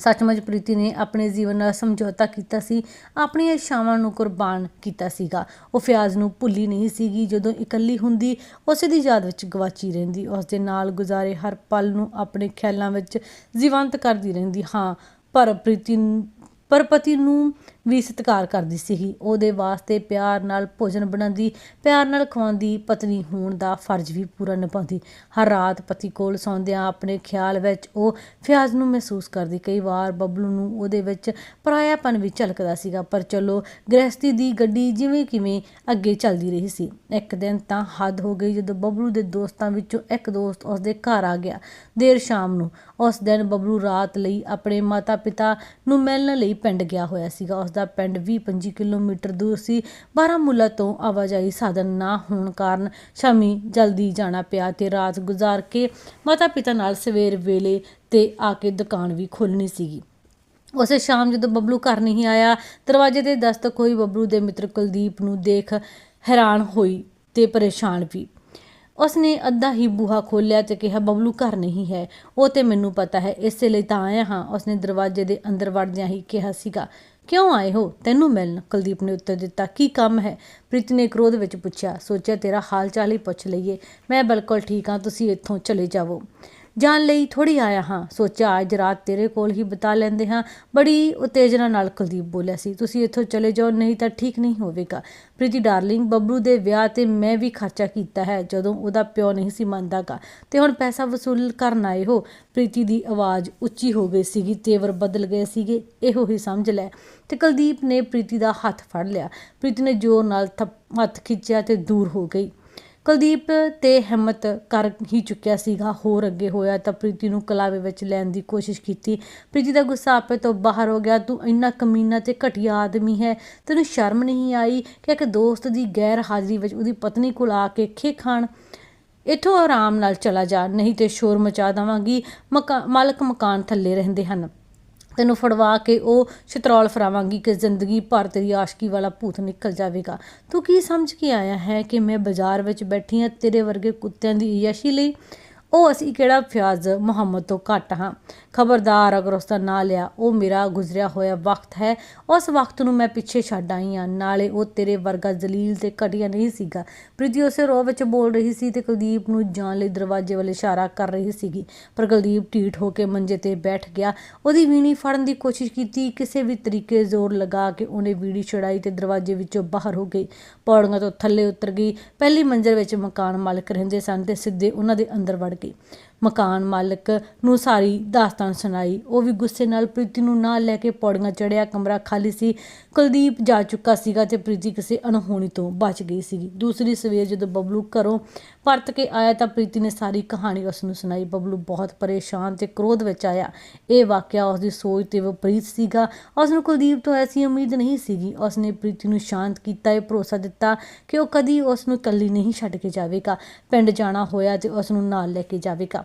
ਸੱਚਮੁੱਚ ਪ੍ਰੀਤੀ ਨੇ ਆਪਣੇ ਜੀਵਨ ਨਾਲ ਸਮਝੌਤਾ ਕੀਤਾ ਸੀ। ਆਪਣੀਆਂ ਇੱਛਾਵਾਂ ਨੂੰ ਕੁਰਬਾਨ ਕੀਤਾ ਸੀਗਾ। ਉਹ ਫਿਆਜ਼ ਨੂੰ ਭੁੱਲੀ ਨਹੀਂ ਸੀਗੀ। ਜਦੋਂ ਇਕੱਲੀ ਹੁੰਦੀ, ਉਸੇ ਦੀ ਯਾਦ ਵਿੱਚ ਗਵਾਚੀ ਰਹਿੰਦੀ। ਉਸ ਦੇ ਨਾਲ ਗੁਜ਼ਾਰੇ ਹਰ ਪਲ ਨੂੰ ਆਪਣੇ ਖਿਆਲਾਂ ਵਿੱਚ ਜੀਵੰਤ ਕਰਦੀ ਰਹਿੰਦੀ। ਹਾਂ, ਪਰ ਪ੍ਰੀਤੀ, ਪਰ ਪਤੀ ਨੂੰ ਵੀ ਸਤਿਕਾਰ ਕਰਦੀ ਸੀਗੀ। ਉਹਦੇ ਵਾਸਤੇ ਪਿਆਰ ਨਾਲ ਭੋਜਨ ਬਣਾਉਂਦੀ, ਪਿਆਰ ਨਾਲ ਖਵਾਉਂਦੀ, ਪਤਨੀ ਹੋਣ ਦਾ ਫਰਜ਼ ਵੀ ਪੂਰਾ ਨਿਭਾਉਂਦੀ। ਹਰ ਰਾਤ ਪਤੀ ਕੋਲ ਸੌਂਦਿਆਂ ਆਪਣੇ ਖਿਆਲ ਵਿੱਚ ਉਹ ਫਿਆਜ਼ ਨੂੰ ਮਹਿਸੂਸ ਕਰਦੀ। ਕਈ ਵਾਰ ਬਬਲੂ ਨੂੰ ਉਹਦੇ ਵਿੱਚ ਪਰਾਇਆਪਨ ਵੀ ਝਲਕਦਾ ਸੀਗਾ, ਪਰ ਚਲੋ ਗ੍ਰਹਿਸਤੀ ਦੀ ਗੱਡੀ ਜਿਵੇਂ ਕਿਵੇਂ ਅੱਗੇ ਚੱਲਦੀ ਰਹੀ ਸੀ। ਇੱਕ ਦਿਨ ਤਾਂ ਹੱਦ ਹੋ ਗਈ ਜਦੋਂ ਬਬਲੂ ਦੇ ਦੋਸਤਾਂ ਵਿੱਚੋਂ ਇੱਕ ਦੋਸਤ ਉਸਦੇ ਘਰ ਆ ਗਿਆ, ਦੇਰ ਸ਼ਾਮ ਨੂੰ। ਉਸ ਦਿਨ ਬਬਲੂ ਰਾਤ ਲਈ ਆਪਣੇ ਮਾਤਾ-ਪਿਤਾ ਨੂੰ ਮਿਲਣ ਲਈ ਪਿੰਡ ਗਿਆ ਹੋਇਆ ਸੀਗਾ। ਉਸ ਦਾ ਪਿੰਡ 20-25 ਕਿਲੋਮੀਟਰ ਦੂਰ ਸੀ। ਬਾਰਾਮੂਲਾ ਤੋਂ ਆਵਾਜਾਈ ਸਾਧਨ ਨਾ ਹੋਣ ਕਾਰਨ ਸ਼ਾਮੀ ਜਲਦੀ ਜਾਣਾ ਪਿਆ ਤੇ ਰਾਤ ਗੁਜ਼ਾਰ ਕੇ ਮਾਤਾ-ਪਿਤਾ ਨਾਲ ਸਵੇਰ ਵੇਲੇ ਤੇ ਆ ਕੇ ਦੁਕਾਨ ਵੀ ਖੋਲਣੀ ਸੀਗੀ। ਉਸੇ ਸ਼ਾਮ ਜਦੋਂ ਬਬਲੂ ਘਰ ਨਹੀਂ ਆਇਆ, ਦਰਵਾਜ਼ੇ ਤੇ ਦਸਤਕ ਹੋਈ ਬਬਲੂ ਦੇ ਮਿੱਤਰ ਕੁਲਦੀਪ ਨੂੰ ਦੇਖ ਹੈਰਾਨ ਹੋਈ ਤੇ ਪਰੇਸ਼ਾਨ ਵੀ। ਉਸਨੇ ਅੱਧਾ ਹੀ ਬੂਹਾ ਖੋਲ੍ਹਿਆ ਤੇ ਕਿਹਾ, ਬਬਲੂ ਘਰ ਨਹੀਂ ਹੈ, ਉਹ ਤੇ ਮੈਨੂੰ ਪਤਾ ਹੈ, ਇਸੇ ਲਈ ਤਾਂ ਆਇਆ ਹਾਂ। ਉਸਨੇ ਦਰਵਾਜ਼ੇ ਦੇ ਅੰਦਰ ਵੜਦਿਆਂ ਹੀ ਕਿਹਾ ਸੀਗਾ ਕਿਉਂ ਆਏ ਹੋ? ਤੈਨੂੰ ਮਿਲਣ। ਕੁਲਦੀਪ ਨੇ ਉੱਤਰ ਦਿੱਤਾ, ਕੀ ਕੰਮ ਹੈ? ਪ੍ਰੀਤ ਨੇ ਕ੍ਰੋਧ ਵਿੱਚ ਪੁੱਛਿਆ, ਸੋਚਿਆ ਤੇਰਾ ਹਾਲ ਚਾਲ ਹੀ ਪੁੱਛ ਲਈਏ। ਮੈਂ ਬਿਲਕੁਲ ਠੀਕ ਹਾਂ, ਤੁਸੀਂ ਇੱਥੋਂ ਚਲੇ ਜਾਵੋ। ਜਾਣ ਲਈ ਥੋੜੀ ਆਇਆ ਹਾਂ। ਸੋਚਿਆ, ਅੱਜ ਰਾਤ ਤੇਰੇ ਕੋਲ ਹੀ ਬਿਤਾ ਲੈਂਦੇ ਹਾਂ। ਬੜੀ ਉਤੇਜਨਾ ਨਾਲ ਕੁਲਦੀਪ ਬੋਲਿਆ ਸੀ, ਤੁਸੀਂ ਇੱਥੋਂ ਚਲੇ ਜਾਓ, ਨਹੀਂ ਤਾਂ ਠੀਕ ਨਹੀਂ ਹੋਵੇਗਾ। ਪ੍ਰੀਤੀ ਡਾਰਲਿੰਗ ਬੱਬਰੂ ਦੇ ਵਿਆਹ ਤੇ ਮੈਂ ਵੀ ਖਰਚਾ ਕੀਤਾ ਹੈ, ਜਦੋਂ ਉਹਦਾ ਪਿਓ ਨਹੀਂ ਸੀ ਮੰਨਦਾਗਾ। ਤੇ ਹੁਣ ਪੈਸਾ ਵਸੂਲ ਕਰਨ ਆਏ ਹੋ? ਪ੍ਰੀਤੀ ਦੀ ਆਵਾਜ਼ ਉੱਚੀ ਹੋ ਗਈ ਸੀਗੀ, ਤੇਵਰ ਬਦਲ ਗਏ ਸੀਗੇ, ਇਹੋ ਹੀ ਸਮਝ ਲੈ। ਤੇ ਕੁਲਦੀਪ ਨੇ ਪ੍ਰੀਤੀ ਦਾ ਹੱਥ ਫੜ ਲਿਆ। ਪ੍ਰੀਤੀ ਨੇ ਜ਼ੋਰ ਨਾਲ ਹੱਥ ਖਿੱਚਿਆ ਤੇ ਦੂਰ ਹੋ ਗਈ। ਕੁਲਦੀਪ ਤੇ ਹਿੰਮਤ ਕਰ ਹੀ ਚੁੱਕਿਆ ਸੀਗਾ। ਹੋਰ ਅੱਗੇ ਹੋਇਆ ਤਾਂ ਪ੍ਰੀਤੀ ਨੂੰ ਕਲਾਵੇ ਵਿੱਚ ਲੈਣ ਦੀ ਕੋਸ਼ਿਸ਼ ਕੀਤੀ। ਪ੍ਰੀਤੀ ਦਾ ਗੁੱਸਾ ਆਪੇ ਤੋਂ ਬਾਹਰ ਹੋ ਗਿਆ। ਤੂੰ ਇੰਨਾ ਕਮੀਨਾ ਤੇ ਘਟੀਆ ਆਦਮੀ ਹੈ। ਤੈਨੂੰ ਸ਼ਰਮ ਨਹੀਂ ਆਈ ਕਿ ਇੱਕ ਦੋਸਤ ਦੀ ਗੈਰ ਹਾਜ਼ਰੀ ਵਿੱਚ ਉਹਦੀ ਪਤਨੀ ਕੋਲ ਆ ਕੇ ਖੇ ਖਾਣ? ਇਥੋਂ ਆਰਾਮ ਨਾਲ ਚਲਾ ਜਾ। ਨਹੀਂ ਤੇ ਸ਼ੋਰ ਮਚਾ ਦਵਾਂਗੀ। ਮਾਲਕ ਮਕਾਨ ਥੱਲੇ ਰਹਿੰਦੇ ਹਨ। ਤੈਨੂੰ ਫੜਵਾ ਕੇ ਉਹ ਛਤਰੌਲ ਫਰਾਵਾਂਗੀ ਕਿ ਜ਼ਿੰਦਗੀ ਭਰ ਤੇਰੀ ਆਸ਼ਕੀ ਵਾਲਾ ਭੂਤ ਨਿਕਲ ਜਾਵੇਗਾ। ਤੂੰ ਕੀ ਸਮਝ ਕੇ ਆਇਆ ਹੈ ਕਿ ਮੈਂ ਬਾਜ਼ਾਰ ਵਿੱਚ ਬੈਠੀ ਹਾਂ ਤੇਰੇ ਵਰਗੇ ਕੁੱਤਿਆਂ ਦੀ ਯਸ਼ੀ ਲਈ? ਉਹ ਅਸੀਂ ਕਿਹੜਾ ਫਿਆਜ਼ ਮੁਹੰਮਦ ਤੋਂ ਘੱਟ ਹਾਂ? ਖਬਰਦਾਰ ਅਗਰ ਉਸ ਦਾ ਨਾਂ ਲਿਆ, ਉਹ ਮੇਰਾ ਗੁਜ਼ਰਿਆ ਹੋਇਆ ਵਕਤ ਹੈ। ਉਸ ਵਕਤ ਨੂੰ ਮੈਂ ਪਿੱਛੇ ਛੱਡ ਆਈ ਹਾਂ। ਨਾਲੇ ਉਹ ਤੇਰੇ ਵਰਗਾ ਜਲੀਲ ਤੇ ਘਟੀਆ ਨਹੀਂ ਸੀਗਾ। ਪ੍ਰੀਤੀ ਉਸੇ ਰੋਹ ਵਿੱਚ ਬੋਲ ਰਹੀ ਸੀ ਤੇ ਕੁਲਦੀਪ ਨੂੰ ਜਾਣ ਲਈ ਦਰਵਾਜ਼ੇ ਵੱਲ ਇਸ਼ਾਰਾ ਕਰ ਰਹੀ ਸੀਗੀ। ਪਰ ਕੁਲਦੀਪ ਢੀਠ ਹੋ ਕੇ ਮੰਜੇ ਤੇ ਬੈਠ ਗਿਆ। ਉਹਦੀ ਵੀਣੀ ਫੜਨ ਦੀ ਕੋਸ਼ਿਸ਼ ਕੀਤੀ। ਕਿਸੇ ਵੀ ਤਰੀਕੇ ਜ਼ੋਰ ਲਗਾ ਕੇ ਉਹਨੇ ਵੀੜੀ ਛੜਾਈ ਤੇ ਦਰਵਾਜ਼ੇ ਵਿੱਚੋਂ ਬਾਹਰ ਹੋ ਗਈ। ਪੌੜੀਆਂ ਤੋਂ ਥੱਲੇ ਉਤਰ ਗਈ। ਪਹਿਲੀ ਮੰਜ਼ਲ ਵਿੱਚ ਮਕਾਨ ਮਾਲਕ ਰਹਿੰਦੇ ਸਨ ਤੇ ਸਿੱਧੇ ਉਹਨਾਂ ਦੇ ਅੰਦਰ ਵੜ ਗਈ ਮਕਾਨ ਮਾਲਕ ਨੂੰ ਸਾਰੀ ਦਾਸਤਾਨ ਸੁਣਾਈ। ਉਹ ਵੀ ਗੁੱਸੇ ਨਾਲ ਪ੍ਰੀਤੀ ਨੂੰ ਨਾਲ ਲੈ ਕੇ ਪੌੜੀਆਂ ਚੜਿਆ ਕਮਰਾ ਖਾਲੀ ਸੀ। ਕੁਲਦੀਪ ਜਾ ਚੁੱਕਾ ਸੀਗਾ ਤੇ ਪ੍ਰੀਤੀ ਕਿਸੇ ਅਣਹੋਣੀ ਤੋਂ ਬਚ ਗਈ ਸੀਗੀ। ਦੂਸਰੀ ਸਵੇਰ ਜਦੋਂ ਬਬਲੂ ਘਰੋਂ ਪਰਤ ਕੇ ਆਇਆ ਤਾਂ ਪ੍ਰੀਤੀ ਨੇ ਸਾਰੀ ਕਹਾਣੀ ਉਸ ਨੂੰ ਸੁਣਾਈ। ਬਬਲੂ ਬਹੁਤ ਪਰੇਸ਼ਾਨ ਤੇ ਕ੍ਰੋਧ ਵਿੱਚ ਆਇਆ। ਇਹ ਵਾਕਿਆ ਉਸ ਦੀ ਸੋਚ ਤੇ ਵਿਪਰੀਤ ਸੀਗਾ। ਉਸ ਨੂੰ ਕੁਲਦੀਪ ਤੋਂ ਐਸੀ ਉਮੀਦ ਨਹੀਂ ਸੀਗੀ। ਉਸ ਨੇ ਪ੍ਰੀਤੀ ਨੂੰ ਸ਼ਾਂਤ ਕੀਤਾ, ਇਹ ਭਰੋਸਾ ਦਿੱਤਾ ਕਿ ਉਹ ਕਦੀ ਉਸ ਨੂੰ ਇਕੱਲੀ ਨਹੀਂ ਛੱਡ ਕੇ ਜਾਵੇਗਾ। ਪਿੰਡ ਜਾਣਾ ਹੋਇਆ ਤੇ ਉਸ ਨੂੰ ਨਾਲ ਲੈ ਕੇ ਜਾਵੇਗਾ।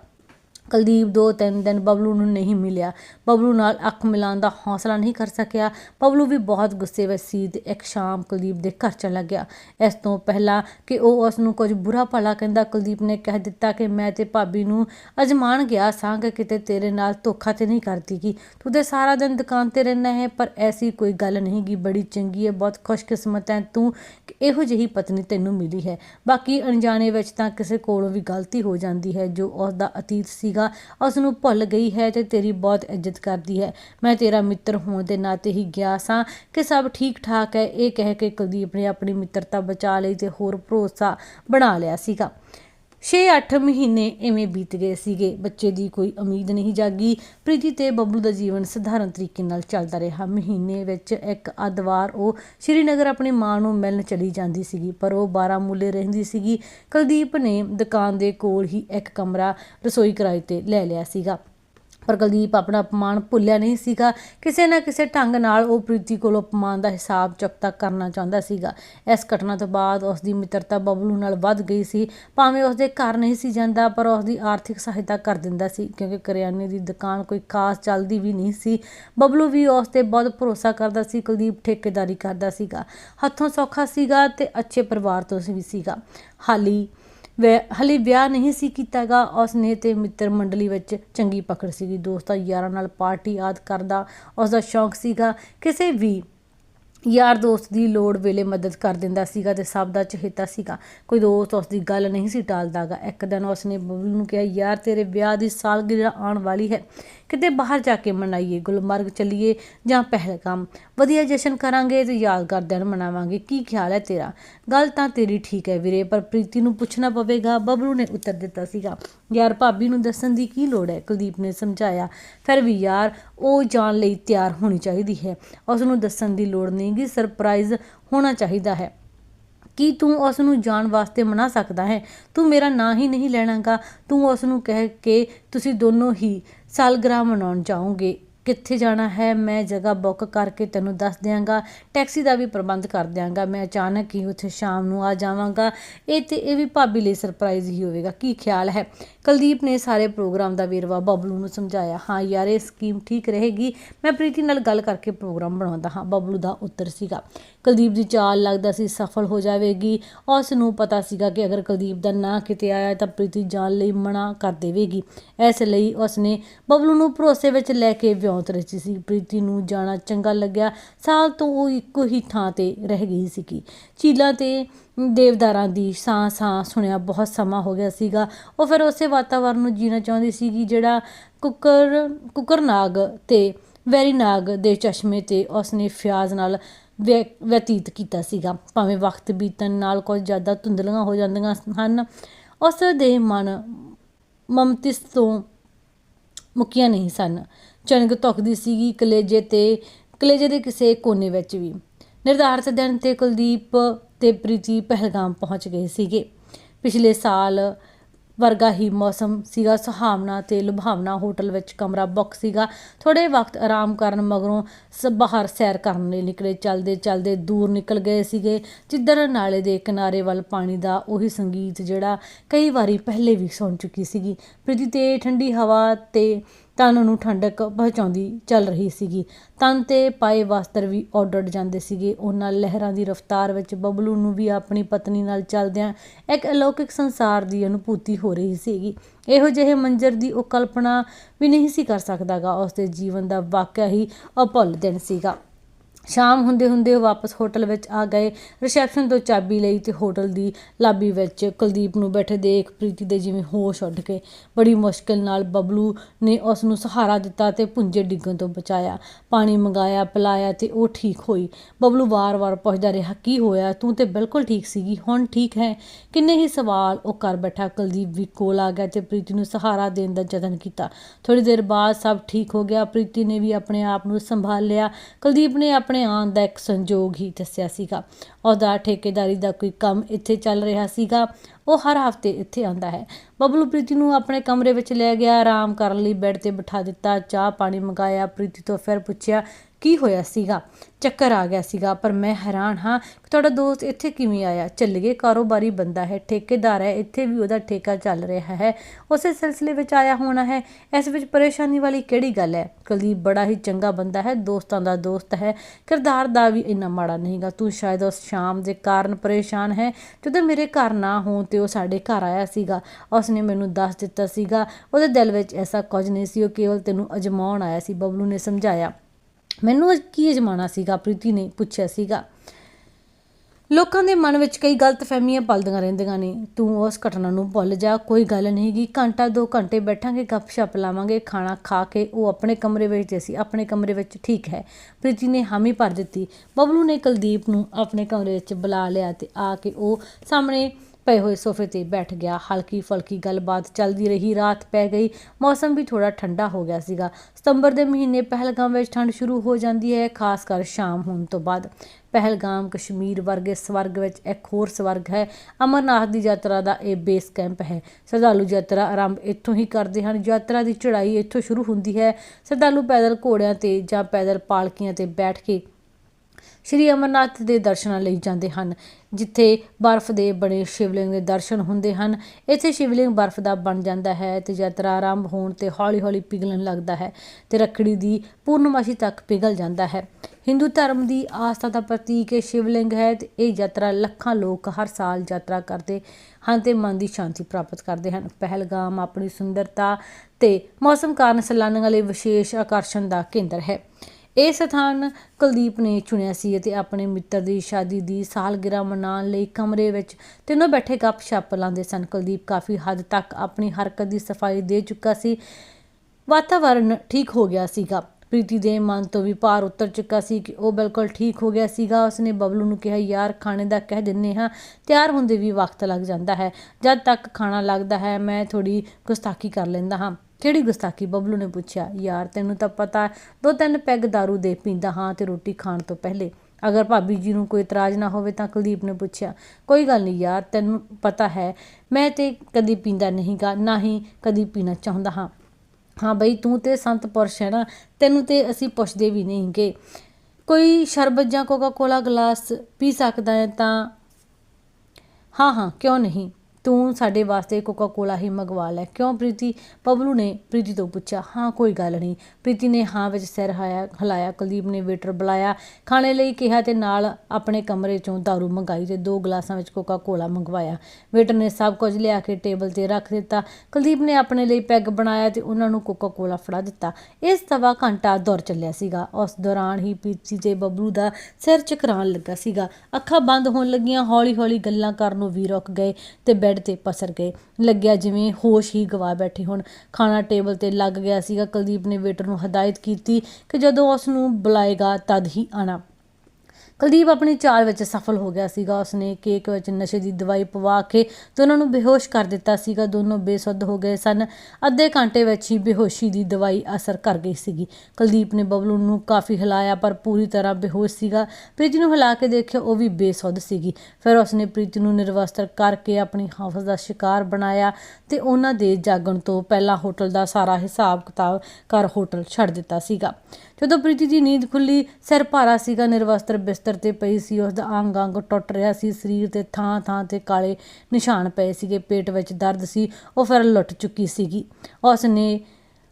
ਕੁਲਦੀਪ ਦੋ ਤਿੰਨ ਦਿਨ ਬਬਲੂ ਨੂੰ ਨਹੀਂ ਮਿਲਿਆ। ਬਬਲੂ ਨਾਲ ਅੱਖ ਮਿਲਾਉਣ ਦਾ ਹੌਸਲਾ ਨਹੀਂ ਕਰ ਸਕਿਆ। ਬਬਲੂ ਵੀ ਬਹੁਤ ਗੁੱਸੇ ਵਿੱਚ ਸੀ ਤੇ ਇੱਕ ਸ਼ਾਮ ਕੁਲਦੀਪ ਦੇ ਘਰ ਚਲਾ ਗਿਆ। ਇਸ ਤੋਂ ਪਹਿਲਾਂ ਕਿ ਉਹ ਉਸ ਨੂੰ ਕੁਝ ਬੁਰਾ ਭਲਾ ਕਹਿੰਦਾ, ਕੁਲਦੀਪ ਨੇ ਕਹਿ ਦਿੱਤਾ ਕਿ ਮੈਂ ਤੇ ਭਾਬੀ ਨੂੰ ਅਜਮਾਨ ਗਿਆ ਸਾਂ ਕਿ ਕਿਤੇ ਤੇਰੇ ਨਾਲ ਧੋਖਾ ਤੇ ਨਹੀਂ ਕਰਦੀ ਕਿ ਤੂੰ ਤੇ ਸਾਰਾ ਦਿਨ ਦੁਕਾਨ ਤੇ ਰਹਿਣਾ ਹੈ, ਪਰ ਐਸੀ ਕੋਈ ਗੱਲ ਨਹੀਂ ਗੀ। ਬੜੀ ਚੰਗੀ ਹੈ, ਬਹੁਤ ਖੁਸ਼ਕਿਸਮਤ ਹੈ। ਤੂੰ ਇਹੋ ਜਿਹੀ ਪਤਨੀ ਤੈਨੂੰ ਮਿਲੀ ਹੈ। ਬਾਕੀ ਅਣਜਾਣੇ ਵਿੱਚ ਤਾਂ ਕਿਸੇ ਕੋਲੋਂ ਵੀ ਗਲਤੀ ਹੋ ਜਾਂਦੀ ਹੈ, ਜੋ ਉਸ ਦਾ ਅਤੀਤ ਸੀ ਸੀਗਾ ਉਸ ਨੂੰ ਭੁੱਲ ਗਈ ਹੈ ਤੇ ਤੇਰੀ ਬਹੁਤ ਇੱਜ਼ਤ ਕਰਦੀ ਹੈ। ਮੈਂ ਤੇਰਾ ਮਿੱਤਰ ਹੋਣ ਦੇ ਨਾਤੇ ਹੀ ਗਿਆ ਸਾਂ ਕਿ ਸਭ ਠੀਕ ਠਾਕ ਹੈ। ਇਹ ਕਹਿ ਕੇ ਕੁਲਦੀਪ ਨੇ ਆਪਣੀ ਮਿੱਤਰਤਾ ਬਚਾ ਲਈ ਤੇ ਹੋਰ ਭਰੋਸਾ ਬਣਾ ਲਿਆ ਸੀਗਾ। 6-8 ਮਹੀਨੇ ਐਵੇਂ ਬੀਤ ਗਏ ਸੀਗੇ। ਬੱਚੇ ਦੀ ਕੋਈ ਉਮੀਦ ਨਹੀਂ ਜਾਗੀ। ਪ੍ਰੀਤੀ ਤੇ ਬੱਬੂ ਦਾ ਜੀਵਨ ਸਧਾਰਨ ਤਰੀਕੇ ਨਾਲ ਚੱਲਦਾ ਰਿਹਾ। ਮਹੀਨੇ ਵਿੱਚ ਇੱਕ ਅੱਧਵਾਰ ਉਹ ਸ਼੍ਰੀਨਗਰ ਆਪਣੀ ਮਾਂ ਨੂੰ ਮਿਲਣ ਚਲੀ ਜਾਂਦੀ ਸੀਗੀ, ਪਰ ਉਹ ਬਾਰਾਮੂਲੇ ਰਹਿੰਦੀ ਸੀਗੀ। ਕੁਲਦੀਪ ਨੇ ਦੁਕਾਨ ਦੇ ਕੋਲ ਹੀ ਇੱਕ ਕਮਰਾ ਰਸੋਈ ਕਿਰਾਏ ਤੇ ਲੈ ਲਿਆ ਸੀਗਾ। ਪਰ ਕੁਲਦੀਪ ਆਪਣਾ ਅਪਮਾਨ ਭੁੱਲਿਆ ਨਹੀਂ ਸੀਗਾ। ਕਿਸੇ ਨਾ ਕਿਸੇ ਢੰਗ ਨਾਲ ਉਹ ਪ੍ਰੀਤੀ ਕੋਲੋਂ ਅਪਮਾਨ ਦਾ ਹਿਸਾਬ ਚੁਕਤਾ ਕਰਨਾ ਚਾਹੁੰਦਾ ਸੀਗਾ। ਇਸ ਘਟਨਾ ਤੋਂ ਬਾਅਦ ਉਸ ਦੀ ਮਿੱਤਰਤਾ ਬਬਲੂ ਨਾਲ ਵੱਧ ਗਈ ਸੀ। ਭਾਵੇਂ ਉਸ ਦੇ ਘਰ ਨਹੀਂ ਸੀ ਜਾਂਦਾ, ਪਰ ਉਸ ਦੀ ਆਰਥਿਕ ਸਹਾਇਤਾ ਕਰ ਦਿੰਦਾ ਸੀ, ਕਿਉਂਕਿ ਕਰਿਆਨੇ ਦੀ ਦੁਕਾਨ ਕੋਈ ਖਾਸ ਚੱਲਦੀ ਵੀ ਨਹੀਂ ਸੀ। ਬਬਲੂ ਵੀ ਉਸ ਤੇ ਬਹੁਤ ਭਰੋਸਾ ਕਰਦਾ ਸੀ, ਕੁਲਦੀਪ ਠੇਕੇਦਾਰੀ ਕਰਦਾ ਸੀਗਾ। ਹੱਥੋਂ ਸੌਖਾ ਸੀਗਾ ਤੇ ਅੱਛੇ ਪਰਿਵਾਰ ਤੋਂ ਵੀ ਸੀਗਾ। ਹਾਲੀ ਹਲੇ ਵਿਆਹ ਨਹੀਂ ਸੀ ਕੀਤਾਗਾ ਉਸ ਨੇ ਤੇ ਮਿੱਤਰ ਮੰਡਲੀ ਵਿੱਚ ਚੰਗੀ ਪਕੜ ਸੀਗੀ। ਦੋਸਤਾਂ ਯਾਰਾਂ ਨਾਲ ਪਾਰਟੀ ਆਦ ਕਰਦਾ ਉਸ ਦਾ ਸ਼ੌਂਕ ਸੀਗਾ। ਕਿਸੇ ਵੀ ਯਾਰ ਦੋਸਤ ਦੀ ਲੋੜ ਵੇਲੇ ਮਦਦ ਕਰ ਦਿੰਦਾ ਸੀਗਾ ਤੇ ਸਭ ਦਾ ਚਹੇਤਾ ਸੀਗਾ। ਕੋਈ ਦੋਸਤ ਉਸ ਦੀ ਗੱਲ ਨਹੀਂ ਸੀ ਟਾਲਦਾਗਾ ਇੱਕ ਦਿਨ ਉਸ ਨੇ ਬਬਲੂ ਨੂੰ ਕਿਹਾ, ਯਾਰ, ਤੇਰੇ ਵਿਆਹ ਦੀ ਸਾਲਗਿਰਾ ਆਉਣ ਵਾਲੀ ਹੈ। ਕਿਤੇ ਬਾਹਰ ਜਾ ਕੇ ਮਨਾਈਏ, ਗੁਲਮਰਗ ਚਲੀਏ ਜਾਂ ਪਹਿਲਗਾਮ। ਵਧੀਆ ਜਸ਼ਨ ਕਰਾਂਗੇ ਤੇ ਯਾਦਗਾਰ ਦਿਨ ਮਨਾਵਾਂਗੇ। ਕੀ ਖਿਆਲ ਹੈ ਤੇਰਾ? ਗੱਲ ਤਾਂ ਤੇਰੀ ਠੀਕ ਹੈ ਵੀਰੇ, ਪਰ ਪ੍ਰੀਤੀ ਨੂੰ ਪੁੱਛਣਾ ਪਵੇਗਾ। ਬਬਲੂ ਨੇ ਉੱਤਰ ਦਿੱਤਾ ਸੀਗਾ, ਯਾਰ ਭਾਬੀ ਨੂੰ ਦੱਸਣ ਦੀ ਕੀ ਲੋੜ ਹੈ? ਕੁਲਦੀਪ ਨੇ ਸਮਝਾਇਆ, ਫਿਰ ਵੀ ਯਾਰ, ਉਹ ਜਾਣ ਲਈ ਤਿਆਰ ਹੋਣੀ ਚਾਹੀਦੀ ਹੈ। ਉਸ ਨੂੰ ਦੱਸਣ ਦੀ ਲੋੜ ਨਹੀਂ ਗੀ, ਸਰਪ੍ਰਾਈਜ਼ ਹੋਣਾ ਚਾਹੀਦਾ ਹੈ। ਕੀ ਤੂੰ ਉਸ ਨੂੰ ਜਾਣ ਵਾਸਤੇ ਮਨਾ ਸਕਦਾ ਹੈ? ਤੂੰ ਮੇਰਾ ਨਾਂ ਹੀ ਨਹੀਂ ਲੈਣਾਗਾ। ਤੂੰ ਉਸ ਨੂੰ ਕਹਿ ਕੇ ਤੁਸੀਂ ਦੋਨੋਂ ਹੀ ਸਾਲਗਿਰਾ ਮਨਾਉਣ ਜਾਓਗੇ ਕਿੱਥੇ ਜਾਣਾ ਹੈ? ਮੈਂ ਜਗ੍ਹਾ ਬੁੱਕ ਕਰਕੇ ਤੈਨੂੰ ਦੱਸ ਦਿਆਂਗਾ। ਟੈਕਸੀ ਦਾ ਵੀ ਪ੍ਰਬੰਧ ਕਰ ਦਿਆਂਗਾ। ਮੈਂ ਅਚਾਨਕ ਹੀ ਉੱਥੇ ਸ਼ਾਮ ਨੂੰ ਆ ਜਾਵਾਂਗਾ। ਇਹ ਤੇ, ਇਹ ਵੀ ਭਾਬੀ ਲਈ ਸਰਪ੍ਰਾਈਜ਼ ਹੀ ਹੋਵੇਗਾ। ਕੀ ਖਿਆਲ ਹੈ? ਕੁਲਦੀਪ ਨੇ ਸਾਰੇ ਪ੍ਰੋਗਰਾਮ ਦਾ ਵੇਰਵਾ ਬਬਲੂ ਨੂੰ ਸਮਝਾਇਆ। ਹਾਂ ਯਾਰ, ਇਹ ਸਕੀਮ ਠੀਕ ਰਹੇਗੀ। ਮੈਂ ਪ੍ਰੀਤੀ ਨਾਲ ਗੱਲ ਕਰਕੇ ਪ੍ਰੋਗਰਾਮ ਬਣਾਉਂਦਾ ਹਾਂ। ਬਬਲੂ ਦਾ ਉੱਤਰ ਸੀਗਾ। ਕੁਲਦੀਪ ਦੀ ਚਾਲ ਲੱਗਦਾ ਸੀ ਸਫਲ ਹੋ ਜਾਵੇਗੀ। ਉਸ ਨੂੰ ਪਤਾ ਸੀਗਾ ਕਿ ਅਗਰ ਕੁਲਦੀਪ ਦਾ ਨਾਂ ਕਿਤੇ ਆਇਆ ਤਾਂ ਪ੍ਰੀਤੀ ਜਾਣ ਲਈ ਮਨਾ ਕਰ ਦੇਵੇਗੀ। ਇਸ ਲਈ ਉਸ ਨੇ ਬਬਲੂ ਨੂੰ ਭਰੋਸੇ ਵਿੱਚ ਲੈ ਕੇ ਵਿਉਂਤ ਰਚੀ ਸੀ। ਪ੍ਰੀਤੀ ਨੂੰ ਜਾਣਾ ਚੰਗਾ ਲੱਗਿਆ। ਸਾਲ ਤੋਂ ਉਹ ਇੱਕੋ ਹੀ ਥਾਂ ਤੇ ਰਹਿ ਗਈ ਸੀਗੀ। ਚੀਲਾ ਤੇ ਦੇਵਦਾਰਾਂ ਦੀ ਸਾਂ ਸਾਂ ਸੁਣਿਆ ਬਹੁਤ ਸਮਾਂ ਹੋ ਗਿਆ ਸੀਗਾ। ਉਹ ਫਿਰ ਉਸੇ ਵਾਤਾਵਰਣ ਨੂੰ ਜੀਣਾ ਚਾਹੁੰਦੀ ਸੀਗੀ ਜਿਹੜਾ ਕੁੱਕਰ ਕੁੱਕਰ ਕੁੱਕਰਨਾਗ ਤੇ ਵੈਰੀਨਾਗ ਦੇ ਚਸ਼ਮੇ ਤੇ ਉਸਨੇ ਫਿਆਜ਼ ਨਾਲ ਵਿਅ- ਬਤੀਤ ਕੀਤਾ ਸੀਗਾ। ਭਾਵੇਂ ਵਕਤ ਬੀਤਣ ਨਾਲ ਕੁਝ ਜ਼ਿਆਦਾ ਧੁੰਦਲੀਆਂ ਹੋ ਜਾਂਦੀਆਂ ਹਨ, ਉਸ ਦੇ ਮਨ ਮਮਤਿਸ ਤੋਂ ਮੁੱਕੀਆਂ ਨਹੀਂ ਸਨ। ਚਣਕ ਧੁਖਦੀ ਸੀਗੀ ਕਲੇਜੇ ਤੇ, ਕਲੇਜੇ ਦੇ ਕਿਸੇ ਕੋਨੇ ਵਿੱਚ ਵੀ। ਨਿਰਧਾਰਤ ਦਿਨ ਤੇ ਕੁਲਦੀਪ ਤੇ ਪ੍ਰੀਤੀ ਪਹਿਲਗਾਮ ਪਹੁੰਚ ਗਏ ਸੀਗੇ। ਪਿਛਲੇ ਸਾਲ ਵਰਗਾ ਹੀ ਮੌਸਮ ਸੀਗਾ। ਸੁਹਾਵਣਾ ਤੇ ਲੁਭਾਵਣਾ ਹੋਟਲ ਵਿੱਚ ਕਮਰਾ ਬੁੱਕ ਸੀਗਾ। ਥੋੜੇ ਵਕਤ ਆਰਾਮ ਕਰਨ ਮਗਰੋਂ ਸ, ਬਾਹਰ ਸੈਰ ਕਰਨ ਲਈ ਨਿਕਲੇ। ਚੱਲਦੇ ਚਲਦੇ ਦੂਰ ਨਿਕਲ ਗਏ ਸੀਗੇ। ਜਿੱਧਰ ਨਾਲੇ ਦੇ ਕਿਨਾਰੇ ਵੱਲ ਪਾਣੀ ਦਾ ਉਹੀ ਸੰਗੀਤ ਜਿਹੜਾ ਕਈ ਵਾਰੀ ਪਹਿਲੇ ਵੀ ਸੁਣ ਚੁੱਕੀ ਸੀਗੀ। ਪ੍ਰੀਤੀ ਤੇ ਠੰਡੀ ਹਵਾ ਤੇ ਤਨ ਨੂੰ ਠੰਡਕ ਪਹੁੰਚਾਉਂਦੀ ਚੱਲ ਰਹੀ ਸੀਗੀ। ਤਨ ਤੇ ਪਾਏ ਵਸਤਰ ਵੀ ਉੱਡ ਜਾਂਦੇ ਸੀਗੇ। ਉਹਨਾਂ ਲਹਿਰਾਂ ਦੀ ਰਫ਼ਤਾਰ ਵਿੱਚ ਬਬਲੂ ਨੂੰ ਵੀ ਆਪਣੀ ਪਤਨੀ ਨਾਲ ਚੱਲਦਿਆਂ ਇੱਕ ਅਲੌਕਿਕ ਸੰਸਾਰ ਦੀ ਅਨੁਭੂਤੀ ਹੋ ਰਹੀ ਸੀਗੀ। ਇਹੋ ਜਿਹੇ ਮੰਜ਼ਰ ਦੀ ਉਹ ਕਲਪਨਾ ਵੀ ਨਹੀਂ ਸੀ ਕਰ ਸਕਦਾਗਾ। ਉਸ ਦੇ ਜੀਵਨ ਦਾ ਵਾਕਿਆ ਹੀ ਅਭੁੱਲ ਦਿਨ ਸੀਗਾ। ਸ਼ਾਮ ਹੁੰਦੇ ਹੁੰਦੇ ਉਹ ਵਾਪਸ ਹੋਟਲ ਵਿੱਚ ਆ ਗਏ। ਰਿਸੈਪਸ਼ਨ ਤੋਂ ਚਾਬੀ ਲਈ ਤੇ ਹੋਟਲ ਦੀ ਲਾਬੀ ਵਿੱਚ ਕੁਲਦੀਪ ਨੂੰ ਬੈਠੇ ਦੇਖ ਪ੍ਰੀਤੀ ਦੇ ਜਿਵੇਂ ਹੋਸ਼ ਉੱਡ ਗਏ ਬੜੀ ਮੁਸ਼ਕਿਲ ਨਾਲ ਬਬਲੂ ਨੇ ਉਸ ਨੂੰ ਸਹਾਰਾ ਦਿੱਤਾ ਤੇ ਪੁੰਜੇ ਡਿੱਗਣ ਤੋਂ ਬਚਾਇਆ। ਪਾਣੀ ਮੰਗਾਇਆ, ਪਿਲਾਇਆ ਤੇ ਉਹ ਠੀਕ ਹੋਈ। ਬਬਲੂ ਵਾਰ-ਵਾਰ ਪੁੱਛਦਾ ਰਿਹਾ, ਕੀ ਹੋਇਆ? ਤੂੰ ਤੇ ਬਿਲਕੁਲ ਠੀਕ ਸੀਗੀ। ਹੁਣ ਠੀਕ ਹੈ? ਕਿੰਨੇ ਹੀ ਸਵਾਲ ਉਹ ਕਰ ਬੈਠਾ। ਕੁਲਦੀਪ ਵੀ ਕੋਲ ਆ ਗਿਆ ਤੇ ਪ੍ਰੀਤੀ ਨੂੰ ਸਹਾਰਾ ਦੇਣ ਦਾ ਯਤਨ ਕੀਤਾ। ਥੋੜੀ ਦੇਰ ਬਾਅਦ ਸਭ ਠੀਕ ਹੋ ਗਿਆ। ਪ੍ਰੀਤੀ ਨੇ ਵੀ ਆਪਣੇ ਆਪ ਨੂੰ ਸੰਭਾਲ ਲਿਆ ਕੁਲਦੀਪ ਨੇ ਆਪਣੇ ਆਪਣੇ ਆਉਣ ਦਾ ਇੱਕ ਸੰਜੋਗ ਹੀ ਦੱਸਿਆ ਸੀਗਾ। ਉਹਦਾ ਠੇਕੇਦਾਰੀ ਦਾ ਕੋਈ ਕੰਮ ਇੱਥੇ ਚੱਲ ਰਿਹਾ ਸੀਗਾ। ਉਹ ਹਰ ਹਫ਼ਤੇ ਇੱਥੇ ਆਉਂਦਾ ਹੈ। ਬਬਲੂ ਪ੍ਰੀਤੀ ਨੂੰ ਆਪਣੇ ਕਮਰੇ ਵਿੱਚ ਲੈ ਗਿਆ, ਆਰਾਮ ਕਰਨ ਲਈ ਬੈੱਡ ਤੇ ਬਿਠਾ ਦਿੱਤਾ, ਚਾਹ ਪਾਣੀ ਮੰਗਾਇਆ, ਪ੍ਰੀਤੀ ਤੋਂ ਫਿਰ ਪੁੱਛਿਆ ਕੀ ਹੋਇਆ ਸੀਗਾ? ਚੱਕਰ ਆ ਗਿਆ ਸੀਗਾ, ਪਰ ਮੈਂ ਹੈਰਾਨ ਹਾਂ ਕਿ ਤੁਹਾਡਾ ਦੋਸਤ ਇੱਥੇ ਕਿਵੇਂ ਆਇਆ? ਚੱਲੀਏ, ਕਾਰੋਬਾਰੀ ਬੰਦਾ ਹੈ, ਠੇਕੇਦਾਰ ਹੈ, ਇੱਥੇ ਵੀ ਉਹਦਾ ਠੇਕਾ ਚੱਲ ਰਿਹਾ ਹੈ, ਉਸੇ ਸਿਲਸਿਲੇ ਵਿੱਚ ਆਇਆ ਹੋਣਾ ਹੈ। ਇਸ ਵਿੱਚ ਪਰੇਸ਼ਾਨੀ ਵਾਲੀ ਕਿਹੜੀ ਗੱਲ ਹੈ? ਕੁਲਦੀਪ ਬੜਾ ਹੀ ਚੰਗਾ ਬੰਦਾ ਹੈ, ਦੋਸਤਾਂ ਦਾ ਦੋਸਤ ਹੈ, ਕਿਰਦਾਰ ਦਾ ਵੀ ਇੰਨਾ ਮਾੜਾ ਨਹੀਂਗਾ ਤੂੰ ਸ਼ਾਇਦ ਉਸ ਸ਼ਾਮ ਦੇ ਕਾਰਨ ਪਰੇਸ਼ਾਨ ਹੈ। ਜਦੋਂ ਮੇਰੇ ਘਰ ਨਾ ਹੋਣ ਤੇ ਉਹ ਸਾਡੇ ਘਰ ਆਇਆ ਸੀਗਾ, ਉਸਨੇ ਮੈਨੂੰ ਦੱਸ ਦਿੱਤਾ ਸੀਗਾ, ਉਹਦੇ ਦਿਲ ਵਿੱਚ ਐਸਾ ਕੁਝ ਨਹੀਂ ਸੀ, ਉਹ ਕੇਵਲ ਤੈਨੂੰ ਅਜਮਾਉਣ ਆਇਆ ਸੀ, ਬਬਲੂ ਨੇ ਸਮਝਾਇਆ। ਮੈਨੂੰ ਅੱਜ ਕੀ ਅਜਮਾਣਾ ਸੀਗਾ? ਪ੍ਰੀਤੀ ਨੇ ਪੁੱਛਿਆ ਸੀਗਾ। ਲੋਕਾਂ ਦੇ ਮਨ ਵਿੱਚ ਕਈ ਗਲਤਫਹਿਮੀਆਂ ਪਲਦੀਆਂ ਰਹਿੰਦੀਆਂ ਨੇ। ਤੂੰ ਉਸ ਘਟਨਾ ਨੂੰ ਭੁੱਲ ਜਾ, ਕੋਈ ਗੱਲ ਨਹੀਂ ਗੀ ਘੰਟਾ ਦੋ ਘੰਟੇ ਬੈਠਾਂਗੇ, ਗੱਪਸ਼ਪ ਲਾਵਾਂਗੇ, ਖਾਣਾ ਖਾ ਕੇ ਉਹ ਆਪਣੇ ਕਮਰੇ ਵਿੱਚ ਤੇ ਆਪਣੇ ਕਮਰੇ ਵਿੱਚ ਠੀਕ ਹੈ। ਪ੍ਰੀਤੀ ਨੇ ਹਾਮੀ ਭਰ ਦਿੱਤੀ। ਬਬਲੂ ਨੇ ਕੁਲਦੀਪ ਨੂੰ ਆਪਣੇ ਕਮਰੇ ਵਿੱਚ ਬੁਲਾ ਲਿਆ ਤੇ ਆ ਕੇ ਉਹ ਸਾਹਮਣੇ ਪਏ ਹੋਏ ਸੋਫੇ ਤੇ ਬੈਠ ਗਿਆ। ਹਲਕੀ ਫਲਕੀ ਗੱਲਬਾਤ ਚੱਲਦੀ ਰਹੀ। ਰਾਤ ਪੈ ਗਈ। ਮੌਸਮ ਵੀ ਥੋੜਾ ਠੰਡਾ ਹੋ ਗਿਆ ਸੀਗਾ। ਸਤੰਬਰ ਦੇ ਮਹੀਨੇ ਪਹਿਲਗਾਮ ਵਿੱਚ ਠੰਡ ਸ਼ੁਰੂ ਹੋ ਜਾਂਦੀ ਹੈ, ਖਾਸ ਕਰ ਸ਼ਾਮ ਹੋਣ ਤੋਂ ਬਾਅਦ। ਪਹਿਲਗਾਮ ਕਸ਼ਮੀਰ ਵਰਗੇ ਸਵਰਗ ਵਿੱਚ ਇੱਕ ਹੋਰ ਸਵਰਗ ਹੈ। ਅਮਰਨਾਥ ਦੀ ਯਾਤਰਾ ਦਾ ਇਹ ਬੇਸ ਕੈਂਪ ਹੈ। ਸ਼ਰਧਾਲੂ ਯਾਤਰਾ ਆਰੰਭ ਇੱਥੋਂ ਹੀ ਕਰਦੇ ਹਨ। ਯਾਤਰਾ ਦੀ ਚੜ੍ਹਾਈ ਇੱਥੋਂ ਸ਼ੁਰੂ ਹੁੰਦੀ ਹੈ। ਸ਼ਰਧਾਲੂ ਪੈਦਲ ਘੋੜਿਆਂ ਤੇ ਜਾਂ ਪੈਦਲ ਪਾਲਕੀਆਂ ਤੇ ਬੈਠ ਕੇ ਸ਼੍ਰੀ ਅਮਰਨਾਥ ਦੇ ਦਰਸ਼ਨਾਂ ਲਈ ਜਾਂਦੇ ਹਨ, ਜਿੱਥੇ ਬਰਫ਼ ਦੇ ਬਣੇ ਸ਼ਿਵਲਿੰਗ ਦੇ ਦਰਸ਼ਨ ਹੁੰਦੇ ਹਨ। ਇੱਥੇ ਸ਼ਿਵਲਿੰਗ ਬਰਫ਼ ਦਾ ਬਣ ਜਾਂਦਾ ਹੈ ਤੇ ਯਾਤਰਾ ਆਰੰਭ ਹੋਣ ਤੇ ਹੌਲੀ-ਹੌਲੀ ਪਿਘਲਣ ਲੱਗਦਾ ਹੈ ਤੇ ਰੱਖੜੀ ਦੀ ਪੂਰਨਮਾਸ਼ੀ ਤੱਕ ਪਿਘਲ ਜਾਂਦਾ ਹੈ। ਹਿੰਦੂ ਧਰਮ ਦੀ ਆਸਥਾ ਦਾ ਪ੍ਰਤੀਕ ਇਹ ਸ਼ਿਵਲਿੰਗ ਹੈ ਤੇ ਇਹ ਯਾਤਰਾ ਲੱਖਾਂ ਲੋਕ ਹਰ ਸਾਲ ਯਾਤਰਾ ਕਰਦੇ ਹਨ ਤੇ ਮਨ ਦੀ ਸ਼ਾਂਤੀ ਪ੍ਰਾਪਤ ਕਰਦੇ ਹਨ। ਪਹਿਲਗਾਮ ਆਪਣੀ ਸੁੰਦਰਤਾ ਤੇ ਮੌਸਮ ਕਾਰਨ ਸੈਲਾਨੀਆਂ ਲਈ ਵਿਸ਼ੇਸ਼ ਆਕਰਸ਼ਣ ਦਾ ਕੇਂਦਰ ਹੈ। ਇਹ ਸਥਾਨ ਕੁਲਦੀਪ ਨੇ ਚੁਣਿਆ ਸੀ ਅਤੇ ਆਪਣੇ ਮਿੱਤਰ ਦੀ ਸ਼ਾਦੀ ਦੀ ਸਾਲਗਿਰਾ ਮਨਾਉਣ ਲਈ ਕਮਰੇ ਵਿੱਚ ਤਿੰਨੋਂ ਬੈਠੇ ਗੱਪ-ਸ਼ੱਪ ਲਾਉਂਦੇ ਸਨ। ਕੁਲਦੀਪ ਕਾਫੀ ਹੱਦ ਤੱਕ ਆਪਣੀ ਹਰਕਤ ਦੀ ਸਫ਼ਾਈ ਦੇ ਚੁੱਕਾ ਸੀ। ਵਾਤਾਵਰਣ ਠੀਕ ਹੋ ਗਿਆ ਸੀਗਾ। ਪ੍ਰੀਤੀ ਦੇ ਮਨ ਤੋਂ ਵੀ ਭਾਰ ਉਤਰ ਚੁੱਕਾ ਸੀ ਕਿ ਉਹ ਬਿਲਕੁਲ ਠੀਕ ਹੋ ਗਿਆ ਸੀਗਾ। ਉਸਨੇ ਬਬਲੂ ਨੂੰ ਕਿਹਾ, ਯਾਰ, ਖਾਣੇ ਦਾ ਕਹਿ ਦਿੰਨੇ ਹਾਂ, ਤਿਆਰ ਹੁੰਦੇ ਵੀ ਵਕਤ ਲੱਗ ਜਾਂਦਾ ਹੈ। ਜਦ ਤੱਕ ਖਾਣਾ ਲੱਗਦਾ ਹੈ, ਮੈਂ ਥੋੜੀ ਗੁਸਤਾਖੀ ਕਰ ਲੈਂਦਾ ਹਾਂ। ਕਿਹੜੀ ਗੁਸਤਾਖੀ? ਬਬਲੂ ਨੇ ਪੁੱਛਿਆ, ਯਾਰ, ਤੈਨੂੰ ਤਾਂ ਪਤਾ ਦੋ ਤਿੰਨ ਪੈਗ दारू ਦੇ ਪੀਂਦਾ ਹਾਂ ਤੇ ਰੋਟੀ ਖਾਣ ਤੋਂ ਪਹਿਲੇ। ਅਗਰ ਭਾਬੀ ਜੀ ਨੂੰ ਕੋਈ ਇਤਰਾਜ਼ ਨਾ ਹੋਵੇ ਤਾਂ ਕੁਲਦੀਪ ਨੇ ਪੁੱਛਿਆ, ਕੋਈ ਗੱਲ ਨਹੀਂ ਯਾਰ, ਤੈਨੂੰ ਪਤਾ ਹੈ, ਮੈਂ ਤੇ ਕਦੀ ਪੀਂਦਾ ਨਹੀਂਗਾ ਨਾ ਹੀ ਕਦੀ ਪੀਣਾ ਚਾਹੁੰਦਾ ਹਾਂ। ਹਾਂ ਬਈ, ਤੂੰ ਤੇ ਸੰਤ ਪੁਰਸ਼ ਹੈ ਨਾ, ਤੈਨੂੰ ਤੇ ਅਸੀਂ ਪੁੱਛਦੇ ਵੀ ਨਹੀਂਗੇ ਕੋਈ ਸ਼ਰਬਤ ਜਾਂ ਕੋਕਾ ਕੋਲਾ ਗਲਾਸ ਪੀ ਸਕਦਾ ਹੈ ਤਾਂ? ਹਾਂ ਹਾਂ, ਕਿਉਂ ਨਹੀਂ? ਤੂੰ ਸਾਡੇ ਵਾਸਤੇ ਕੋਕਾ ਕੋਲਾ ਹੀ ਮੰਗਵਾ ਲੈ। ਕਿਉਂ ਪ੍ਰੀਤੀ? ਬਬਲੂ ਨੇ ਪ੍ਰੀਤੀ ਤੋਂ ਪੁੱਛਿਆ, ਹਾਂ, ਕੋਈ ਗੱਲ ਨਹੀਂ। ਪ੍ਰੀਤੀ ਨੇ ਹਾਂ ਵਿੱਚ ਸਿਰ ਹਾਇਆ, ਹਲਾਇਆ, ਕੁਲਦੀਪ ਨੇ ਵੇਟਰ ਬੁਲਾਇਆ, ਖਾਣੇ ਲਈ ਕਿਹਾ ਤੇ ਨਾਲ ਆਪਣੇ ਕਮਰੇ ਚੋਂ दारू ਮੰਗਾਈ ਤੇ ਦੋ ਗਲਾਸਾਂ ਵਿੱਚ ਕੋਕਾ ਕੋਲਾ ਮੰਗਵਾਇਆ। ਵੇਟਰ ਨੇ ਸਭ ਕੁਝ ਲਿਆ ਕੇ ਟੇਬਲ ਤੇ ਰੱਖ ਦਿੱਤਾ। ਕੁਲਦੀਪ ਨੇ ਆਪਣੇ ਲਈ ਪੈਗ ਬਣਾਇਆ ਤੇ ਉਹਨਾਂ ਨੂੰ ਕੋਕਾ ਕੋਲਾ ਫੜਾ ਦਿੱਤਾ। ਇਸ ਤਵਾ ਘੰਟਾ ਦੌਰ ਚੱਲਿਆ ਸੀਗਾ। ਉਸ ਦੌਰਾਨ ਹੀ ਪ੍ਰੀਤੀ ਤੇ ਬਬਲੂ ਦਾ ਸਿਰ ਚਕਰਾਉਣ ਲੱਗਾ ਸੀਗਾ। ਅੱਖਾਂ ਬੰਦ ਹੋਣ ਲੱਗੀਆਂ, ਹੌਲੀ-ਹੌਲੀ ਗੱਲਾਂ ਕਰਨ ਨੂੰ ਵੀ ਰੁਕ ਗਏ ਤੇ ਬੈੱਡ ਤੇ ਪਸਰ ਗਏ। ਲੱਗਿਆ ਜਿਵੇਂ ਹੋਸ਼ ਹੀ ਗਵਾ ਬੈਠੇ ਹੁਣ। ਖਾਣਾ ਟੇਬਲ ਤੇ ਲੱਗ ਗਿਆ ਸੀਗਾ। ਕੁਲਦੀਪ ਨੇ ਵੇਟਰ ਨੂੰ ਹਦਾਇਤ ਕੀਤੀ ਕਿ ਜਦੋਂ ਉਸ ਨੂੰ ਬੁਲਾਏਗਾ ਤਦ ਹੀ ਆਣਾ ਕੁਲਦੀਪ ਆਪਣੀ ਚਾਲ ਵਿੱਚ ਸਫਲ ਹੋ ਗਿਆ ਸੀਗਾ। ਉਸਨੇ ਕੇਕ ਵਿੱਚ ਨਸ਼ੇ ਦੀ ਦਵਾਈ ਪਵਾ ਕੇ ਦੋਨਾਂ ਨੂੰ ਬੇਹੋਸ਼ ਕਰ ਦਿੱਤਾ ਸੀਗਾ। ਦੋਨੋਂ ਬੇਸੁੱਧ ਹੋ ਗਏ ਸਨ। ਅੱਧੇ ਘੰਟੇ ਵਿੱਚ ਹੀ ਬੇਹੋਸ਼ੀ ਦੀ ਦਵਾਈ ਅਸਰ ਕਰ ਗਈ ਸੀਗੀ। ਕੁਲਦੀਪ ਨੇ ਬਬਲੂ ਨੂੰ ਕਾਫੀ ਹਿਲਾਇਆ, ਪਰ ਪੂਰੀ ਤਰ੍ਹਾਂ ਬੇਹੋਸ਼ ਸੀਗਾ। ਪ੍ਰੀਤੀ ਨੂੰ ਹਿਲਾ ਕੇ ਦੇਖਿਆ, ਉਹ ਵੀ ਬੇਸੁੱਧ ਸੀਗੀ। ਫਿਰ ਉਸਨੇ ਪ੍ਰੀਤੀ ਨੂੰ ਨਿਰਵਸਤਰ ਕਰਕੇ ਆਪਣੀ ਹਵਸ ਦਾ ਸ਼ਿਕਾਰ ਬਣਾਇਆ ਤੇ ਉਹਨਾਂ ਦੇ ਜਾਗਣ ਤੋਂ ਪਹਿਲਾਂ ਹੋਟਲ ਦਾ ਸਾਰਾ ਹਿਸਾਬ ਕਿਤਾਬ ਕਰ ਹੋਟਲ ਛੱਡ ਦਿੱਤਾ ਸੀਗਾ। ਜਦੋਂ ਪ੍ਰੀਤੀ ਦੀ ਨੀਂਦ ਖੁੱਲੀ ਸਿਰ ਭਾਰਾ ਸੀਗਾ, ਨਿਰਵਸਤਰ ਬਿਸਤਰ ਤੇ ਪਈ ਸੀ ਉਸ ਦਾ ਅੰਗ ਅੰਗ ਟੁੱਟ ਰਿਹਾ ਸੀ, ਸਰੀਰ ਤੇ ਥਾਂ ਥਾਂ ਤੇ ਕਾਲੇ ਨਿਸ਼ਾਨ ਪਏ ਸੀਗੇ, ਪੇਟ ਵਿੱਚ ਦਰਦ ਸੀ, ਉਹ ਫਿਰ ਲੁੱਟ ਚੁੱਕੀ ਸੀਗੀ। ਉਸ ਨੇ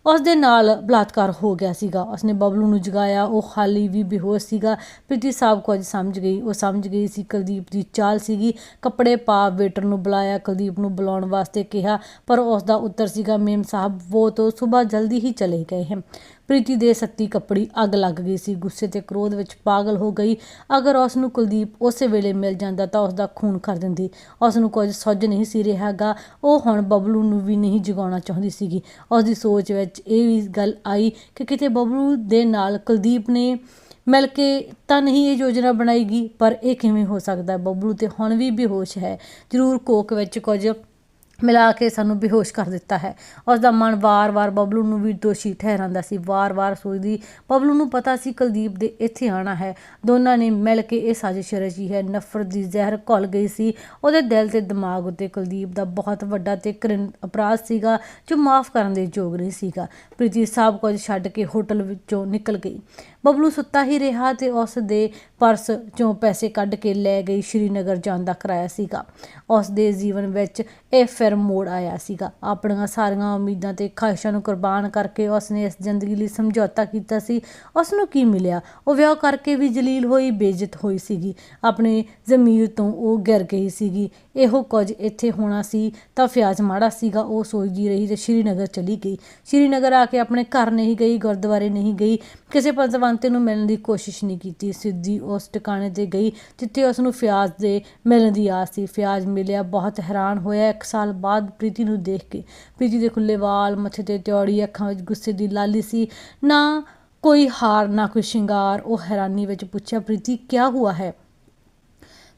ਉਸ ਦੇ ਨਾਲ ਬਲਾਤਕਾਰ ਹੋ ਗਿਆ ਸੀਗਾ। ਉਸਨੇ ਬਬਲੂ ਨੂੰ ਜਗਾਇਆ, ਉਹ ਖਾਲੀ ਵੀ ਬੇਹੋਸ਼ ਸੀਗਾ। ਪ੍ਰੀਤੀ ਸਾਹਿਬ ਕੁਝ ਸਮਝ ਗਈ। ਉਹ ਸਮਝ ਗਈ ਸੀ ਕੁਲਦੀਪ ਦੀ ਚਾਲ ਸੀਗੀ। ਕੱਪੜੇ ਪਾ ਵੇਟਰ ਨੂੰ ਬੁਲਾਇਆ, ਕੁਲਦੀਪ ਨੂੰ ਬੁਲਾਉਣ ਵਾਸਤੇ ਕਿਹਾ, ਪਰ ਉਸ ਦਾ ਉੱਤਰ ਸੀਗਾ, ਮੇਮ ਸਾਹਿਬ ਉਹ ਤੋਂ ਸਵੇਰ ਜਲਦੀ ਹੀ ਚਲੇ ਗਏ ਹਨ ਪ੍ਰੀਤੀ ਦੇ ਸੱਤੀ ਕੱਪੜੀ ਅੱਗ ਲੱਗ ਗਈ ਸੀ। ਗੁੱਸੇ ਤੇ ਕ੍ਰੋਧ ਵਿੱਚ ਪਾਗਲ ਹੋ ਗਈ। ਅਗਰ ਉਸ ਨੂੰ ਕੁਲਦੀਪ ਉਸੇ ਵੇਲੇ ਮਿਲ ਜਾਂਦਾ ਤਾਂ ਉਸ ਦਾ ਖੂਨ ਕਰ ਦਿੰਦੀ। ਉਸ ਨੂੰ ਕੁਝ ਸੁੱਝ ਨਹੀਂ ਸੀ ਰਿਹਾਗਾ ਉਹ ਹੁਣ ਬਬਲੂ ਨੂੰ ਵੀ ਨਹੀਂ ਜਗਾਉਣਾ ਚਾਹੁੰਦੀ ਸੀਗੀ। ਉਸ ਦੀ ਸੋਚ ਵਿੱਚ ਇਹ ਵੀ ਗੱਲ ਆਈ ਕਿ ਕਿਤੇ ਬਬਲੂ ਦੇ ਨਾਲ ਕੁਲਦੀਪ ਨੇ ਮਿਲ ਕੇ ਤਾਂ ਨਹੀਂ ਇਹ ਯੋਜਨਾ ਬਣਾਏਗੀ ਪਰ ਇਹ ਕਿਵੇਂ ਹੋ ਸਕਦਾ? ਹੈ? ਬਬਲੂ ਤੇ ਹੁਣ ਵੀ ਬੇਹੋਸ਼ ਹੈ। ਜ਼ਰੂਰ ਕੋਕ ਵਿੱਚ ਕੁਝ ਮਿਲਾ ਕੇ ਸਾਨੂੰ ਬੇਹੋਸ਼ ਕਰ ਦਿੱਤਾ ਹੈ। ਉਸ ਦਾ ਮਨ ਵਾਰ-ਵਾਰ ਬਬਲੂ ਨੂੰ ਵੀ ਦੋਸ਼ੀ ਠਹਿਰਾਉਂਦਾ ਸੀ। ਵਾਰ-ਵਾਰ ਸੋਚਦੀ, ਬਬਲੂ ਨੂੰ ਪਤਾ ਸੀ ਕੁਲਦੀਪ ਦੇ ਇੱਥੇ ਆਣਾ ਹੈ। ਦੋਨਾਂ ਨੇ ਮਿਲ ਕੇ ਇਹ ਸਾਜ਼ਿਸ਼ ਰਚੀ ਹੈ। ਨਫ਼ਰਤ ਦੀ ਜ਼ਹਿਰ ਘੁਲ ਗਈ ਸੀ। ਉਹਦੇ ਦਿਲ ਤੇ ਦਿਮਾਗ ਉੱਤੇ ਕੁਲਦੀਪ ਦਾ ਬਹੁਤ ਵੱਡਾ ਤੇ ਘਰਿਣ ਅਪਰਾਧ ਸੀਗਾ, ਜੋ ਮਾਫ ਕਰਨ ਦੇ ਯੋਗ ਨਹੀਂ ਸੀਗਾ। ਪ੍ਰੀਤੀ ਸਭ ਕੁਝ ਛੱਡ ਕੇ ਹੋਟਲ ਵਿੱਚੋਂ ਨਿਕਲ ਗਈ। ਬਬਲੂ ਸੁੱਤਾ ਹੀ ਰਿਹਾ ਤੇ ਉਸ ਦੇ ਪਰਸ ਚੋਂ ਪੈਸੇ ਕੱਢ ਕੇ ਲੈ ਗਈ, ਸ਼੍ਰੀਨਗਰ ਜਾਣ ਦਾ ਕਿਰਾਇਆ ਸੀਗਾ। ਉਸ ਦੇ ਜੀਵਨ ਵਿੱਚ ਇਹ ਫਿਰ ਮੋੜ ਆਇਆ ਸੀਗਾ। ਆਪਣੀਆਂ ਸਾਰੀਆਂ ਉਮੀਦਾਂ ਤੇ ਖਾਹਿਸ਼ਾਂ ਨੂੰ ਕੁਰਬਾਨ ਕਰਕੇ ਉਸ ਨੇ ਇਸ ਜ਼ਿੰਦਗੀ ਲਈ ਸਮਝੌਤਾ ਕੀਤਾ ਸੀ। ਉਸ ਨੂੰ ਕੀ ਮਿਲਿਆ? ਉਹ ਵਿਆਹ ਕਰਕੇ ਵੀ ਜਲੀਲ ਹੋਈ, ਬੇਇੱਜ਼ਤ ਹੋਈ ਸੀਗੀ। ਆਪਣੇ ਜ਼ਮੀਰ ਤੋਂ ਉਹ ਗਿਰ ਗਈ ਸੀਗੀ। ਇਹੋ ਕੁਝ ਇੱਥੇ ਹੋਣਾ ਸੀ, ਤਾਂ ਫਿਆਜ਼ ਮਾੜਾ ਸੀਗਾ, ਉਹ ਸੋਚਦੀ ਰਹੀ ਤੇ ਸ਼੍ਰੀਨਗਰ ਚਲੀ ਗਈ। ਸ਼੍ਰੀਨਗਰ ਆ ਕੇ ਆਪਣੇ ਘਰ ਨਹੀਂ ਗਈ, ਗੁਰਦੁਆਰੇ ਨਹੀਂ ਗਈ, ਕਿਸੇ ਪੰਜਵੰਤੇ ਨੂੰ ਮਿਲਣ ਦੀ ਕੋਸ਼ਿਸ਼ ਨਹੀਂ ਕੀਤੀ। ਸਿੱਧੀ ਉਸ ਟਿਕਾਣੇ ਤੇ ਗਈ, ਜਿੱਥੇ ਉਸ ਨੂੰ ਫਿਆਜ਼ ਦੇ ਮਿਲਣ ਦੀ ਆਸ ਸੀ। ਫਿਆਜ਼ ਮਿਲਿਆ, ਬਹੁਤ ਹੈਰਾਨ ਹੋਇਆ। ਇੱਕ ਸਾਲ ਬਾਅਦ ਪ੍ਰੀਤੀ ਨੂੰ ਦੇਖ ਕੇ, ਪ੍ਰੀਤੀ ਦੇ ਖੁੱਲੇ ਵਾਲ, ਮੱਥੇ ਤੇ ਤਿਉੜੀ ਅੱਖਾਂ ਵਿੱਚ ਗੁੱਸੇ ਦੀ ਲਾਲੀ ਸੀ। ਨਾ ਕੋਈ ਹਾਰ, ਨਾ ਕੋਈ ਸ਼ਿੰਗਾਰ, ਉਹ ਹੈਰਾਨੀ ਵਿੱਚ ਪੁੱਛਿਆ, ਪ੍ਰੀਤੀ ਕੀ ਹੁਆ ਹੈ?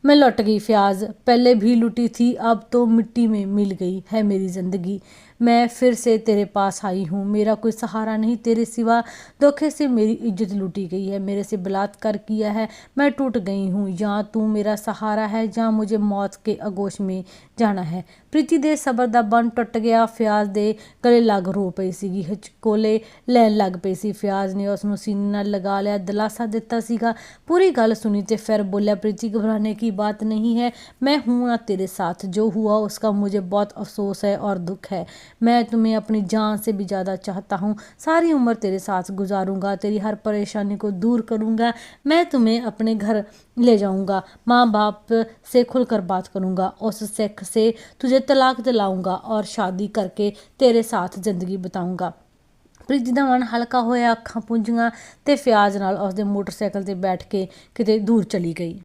मैं लौट गई फ्याज पहले भी लुटी थी अब तो मिट्टी में मिल गई है मेरी ज़िंदगी मैं फिर से तेरे पास आई हूँ मेरा कोई सहारा नहीं तेरे सिवा धोखे से मेरी इज्जत लूटी गई है मेरे से बलात्कार किया है मैं टूट गई हूँ या तू मेरा सहारा है ਜਾਂ मुझे मौत के अगोश में ਜਾਣਾ ਹੈ ਪ੍ਰੀਤੀ ਦੇ ਸਬਰ ਦਾ ਬੰਨ ਟੁੱਟ ਗਿਆ ਫਿਆਜ਼ ਦੇ ਗਲੇ ਲੱਗ ਰੋ ਪਈ ਸੀਗੀ ਹਿਚਕੋਲੇ ਲੈਣ ਲੱਗ ਪਈ ਸੀ ਫਿਆਜ਼ ਨੇ ਉਸ ਨੂੰ ਸੀਨੇ ਨਾਲ ਲਗਾ ਲਿਆ ਦਿਲਾਸਾ ਦਿੱਤਾ ਸੀਗਾ ਪੂਰੀ ਗੱਲ ਸੁਣੀ ਤੇ ਫਿਰ बोला प्रीति घबराने की बात नहीं है मैं हूँ ना तेरे साथ जो हुआ उसका मुझे बहुत अफसोस है और दुख है मैं तुम्हें अपनी जान से भी ज़्यादा चाहता हूँ सारी उम्र तेरे साथ गुजारूंगा तेरी हर परेशानी को दूर करूंगा मैं तुम्हें अपने घर ले जाऊंगा माँ बाप से खुलकर बात करूंगा उस सिख से तुझे तलाक दिलाऊंगा और शादी करके तेरे साथ ज़िंदगी बिताऊंगा ਪ੍ਰੀਤੀ ਦਾ ਮਨ ਹਲਕਾ ਹੋਇਆ ਅੱਖਾਂ ਪੁੰਝੀਆਂ ਤੇ ਫਿਆਜ਼ ਨਾਲ ਉਸਦੇ ਮੋਟਰਸਾਈਕਲ ਤੇ ਬੈਠ ਕੇ ਕਿਤੇ ਦੂਰ ਚਲੀ ਗਈ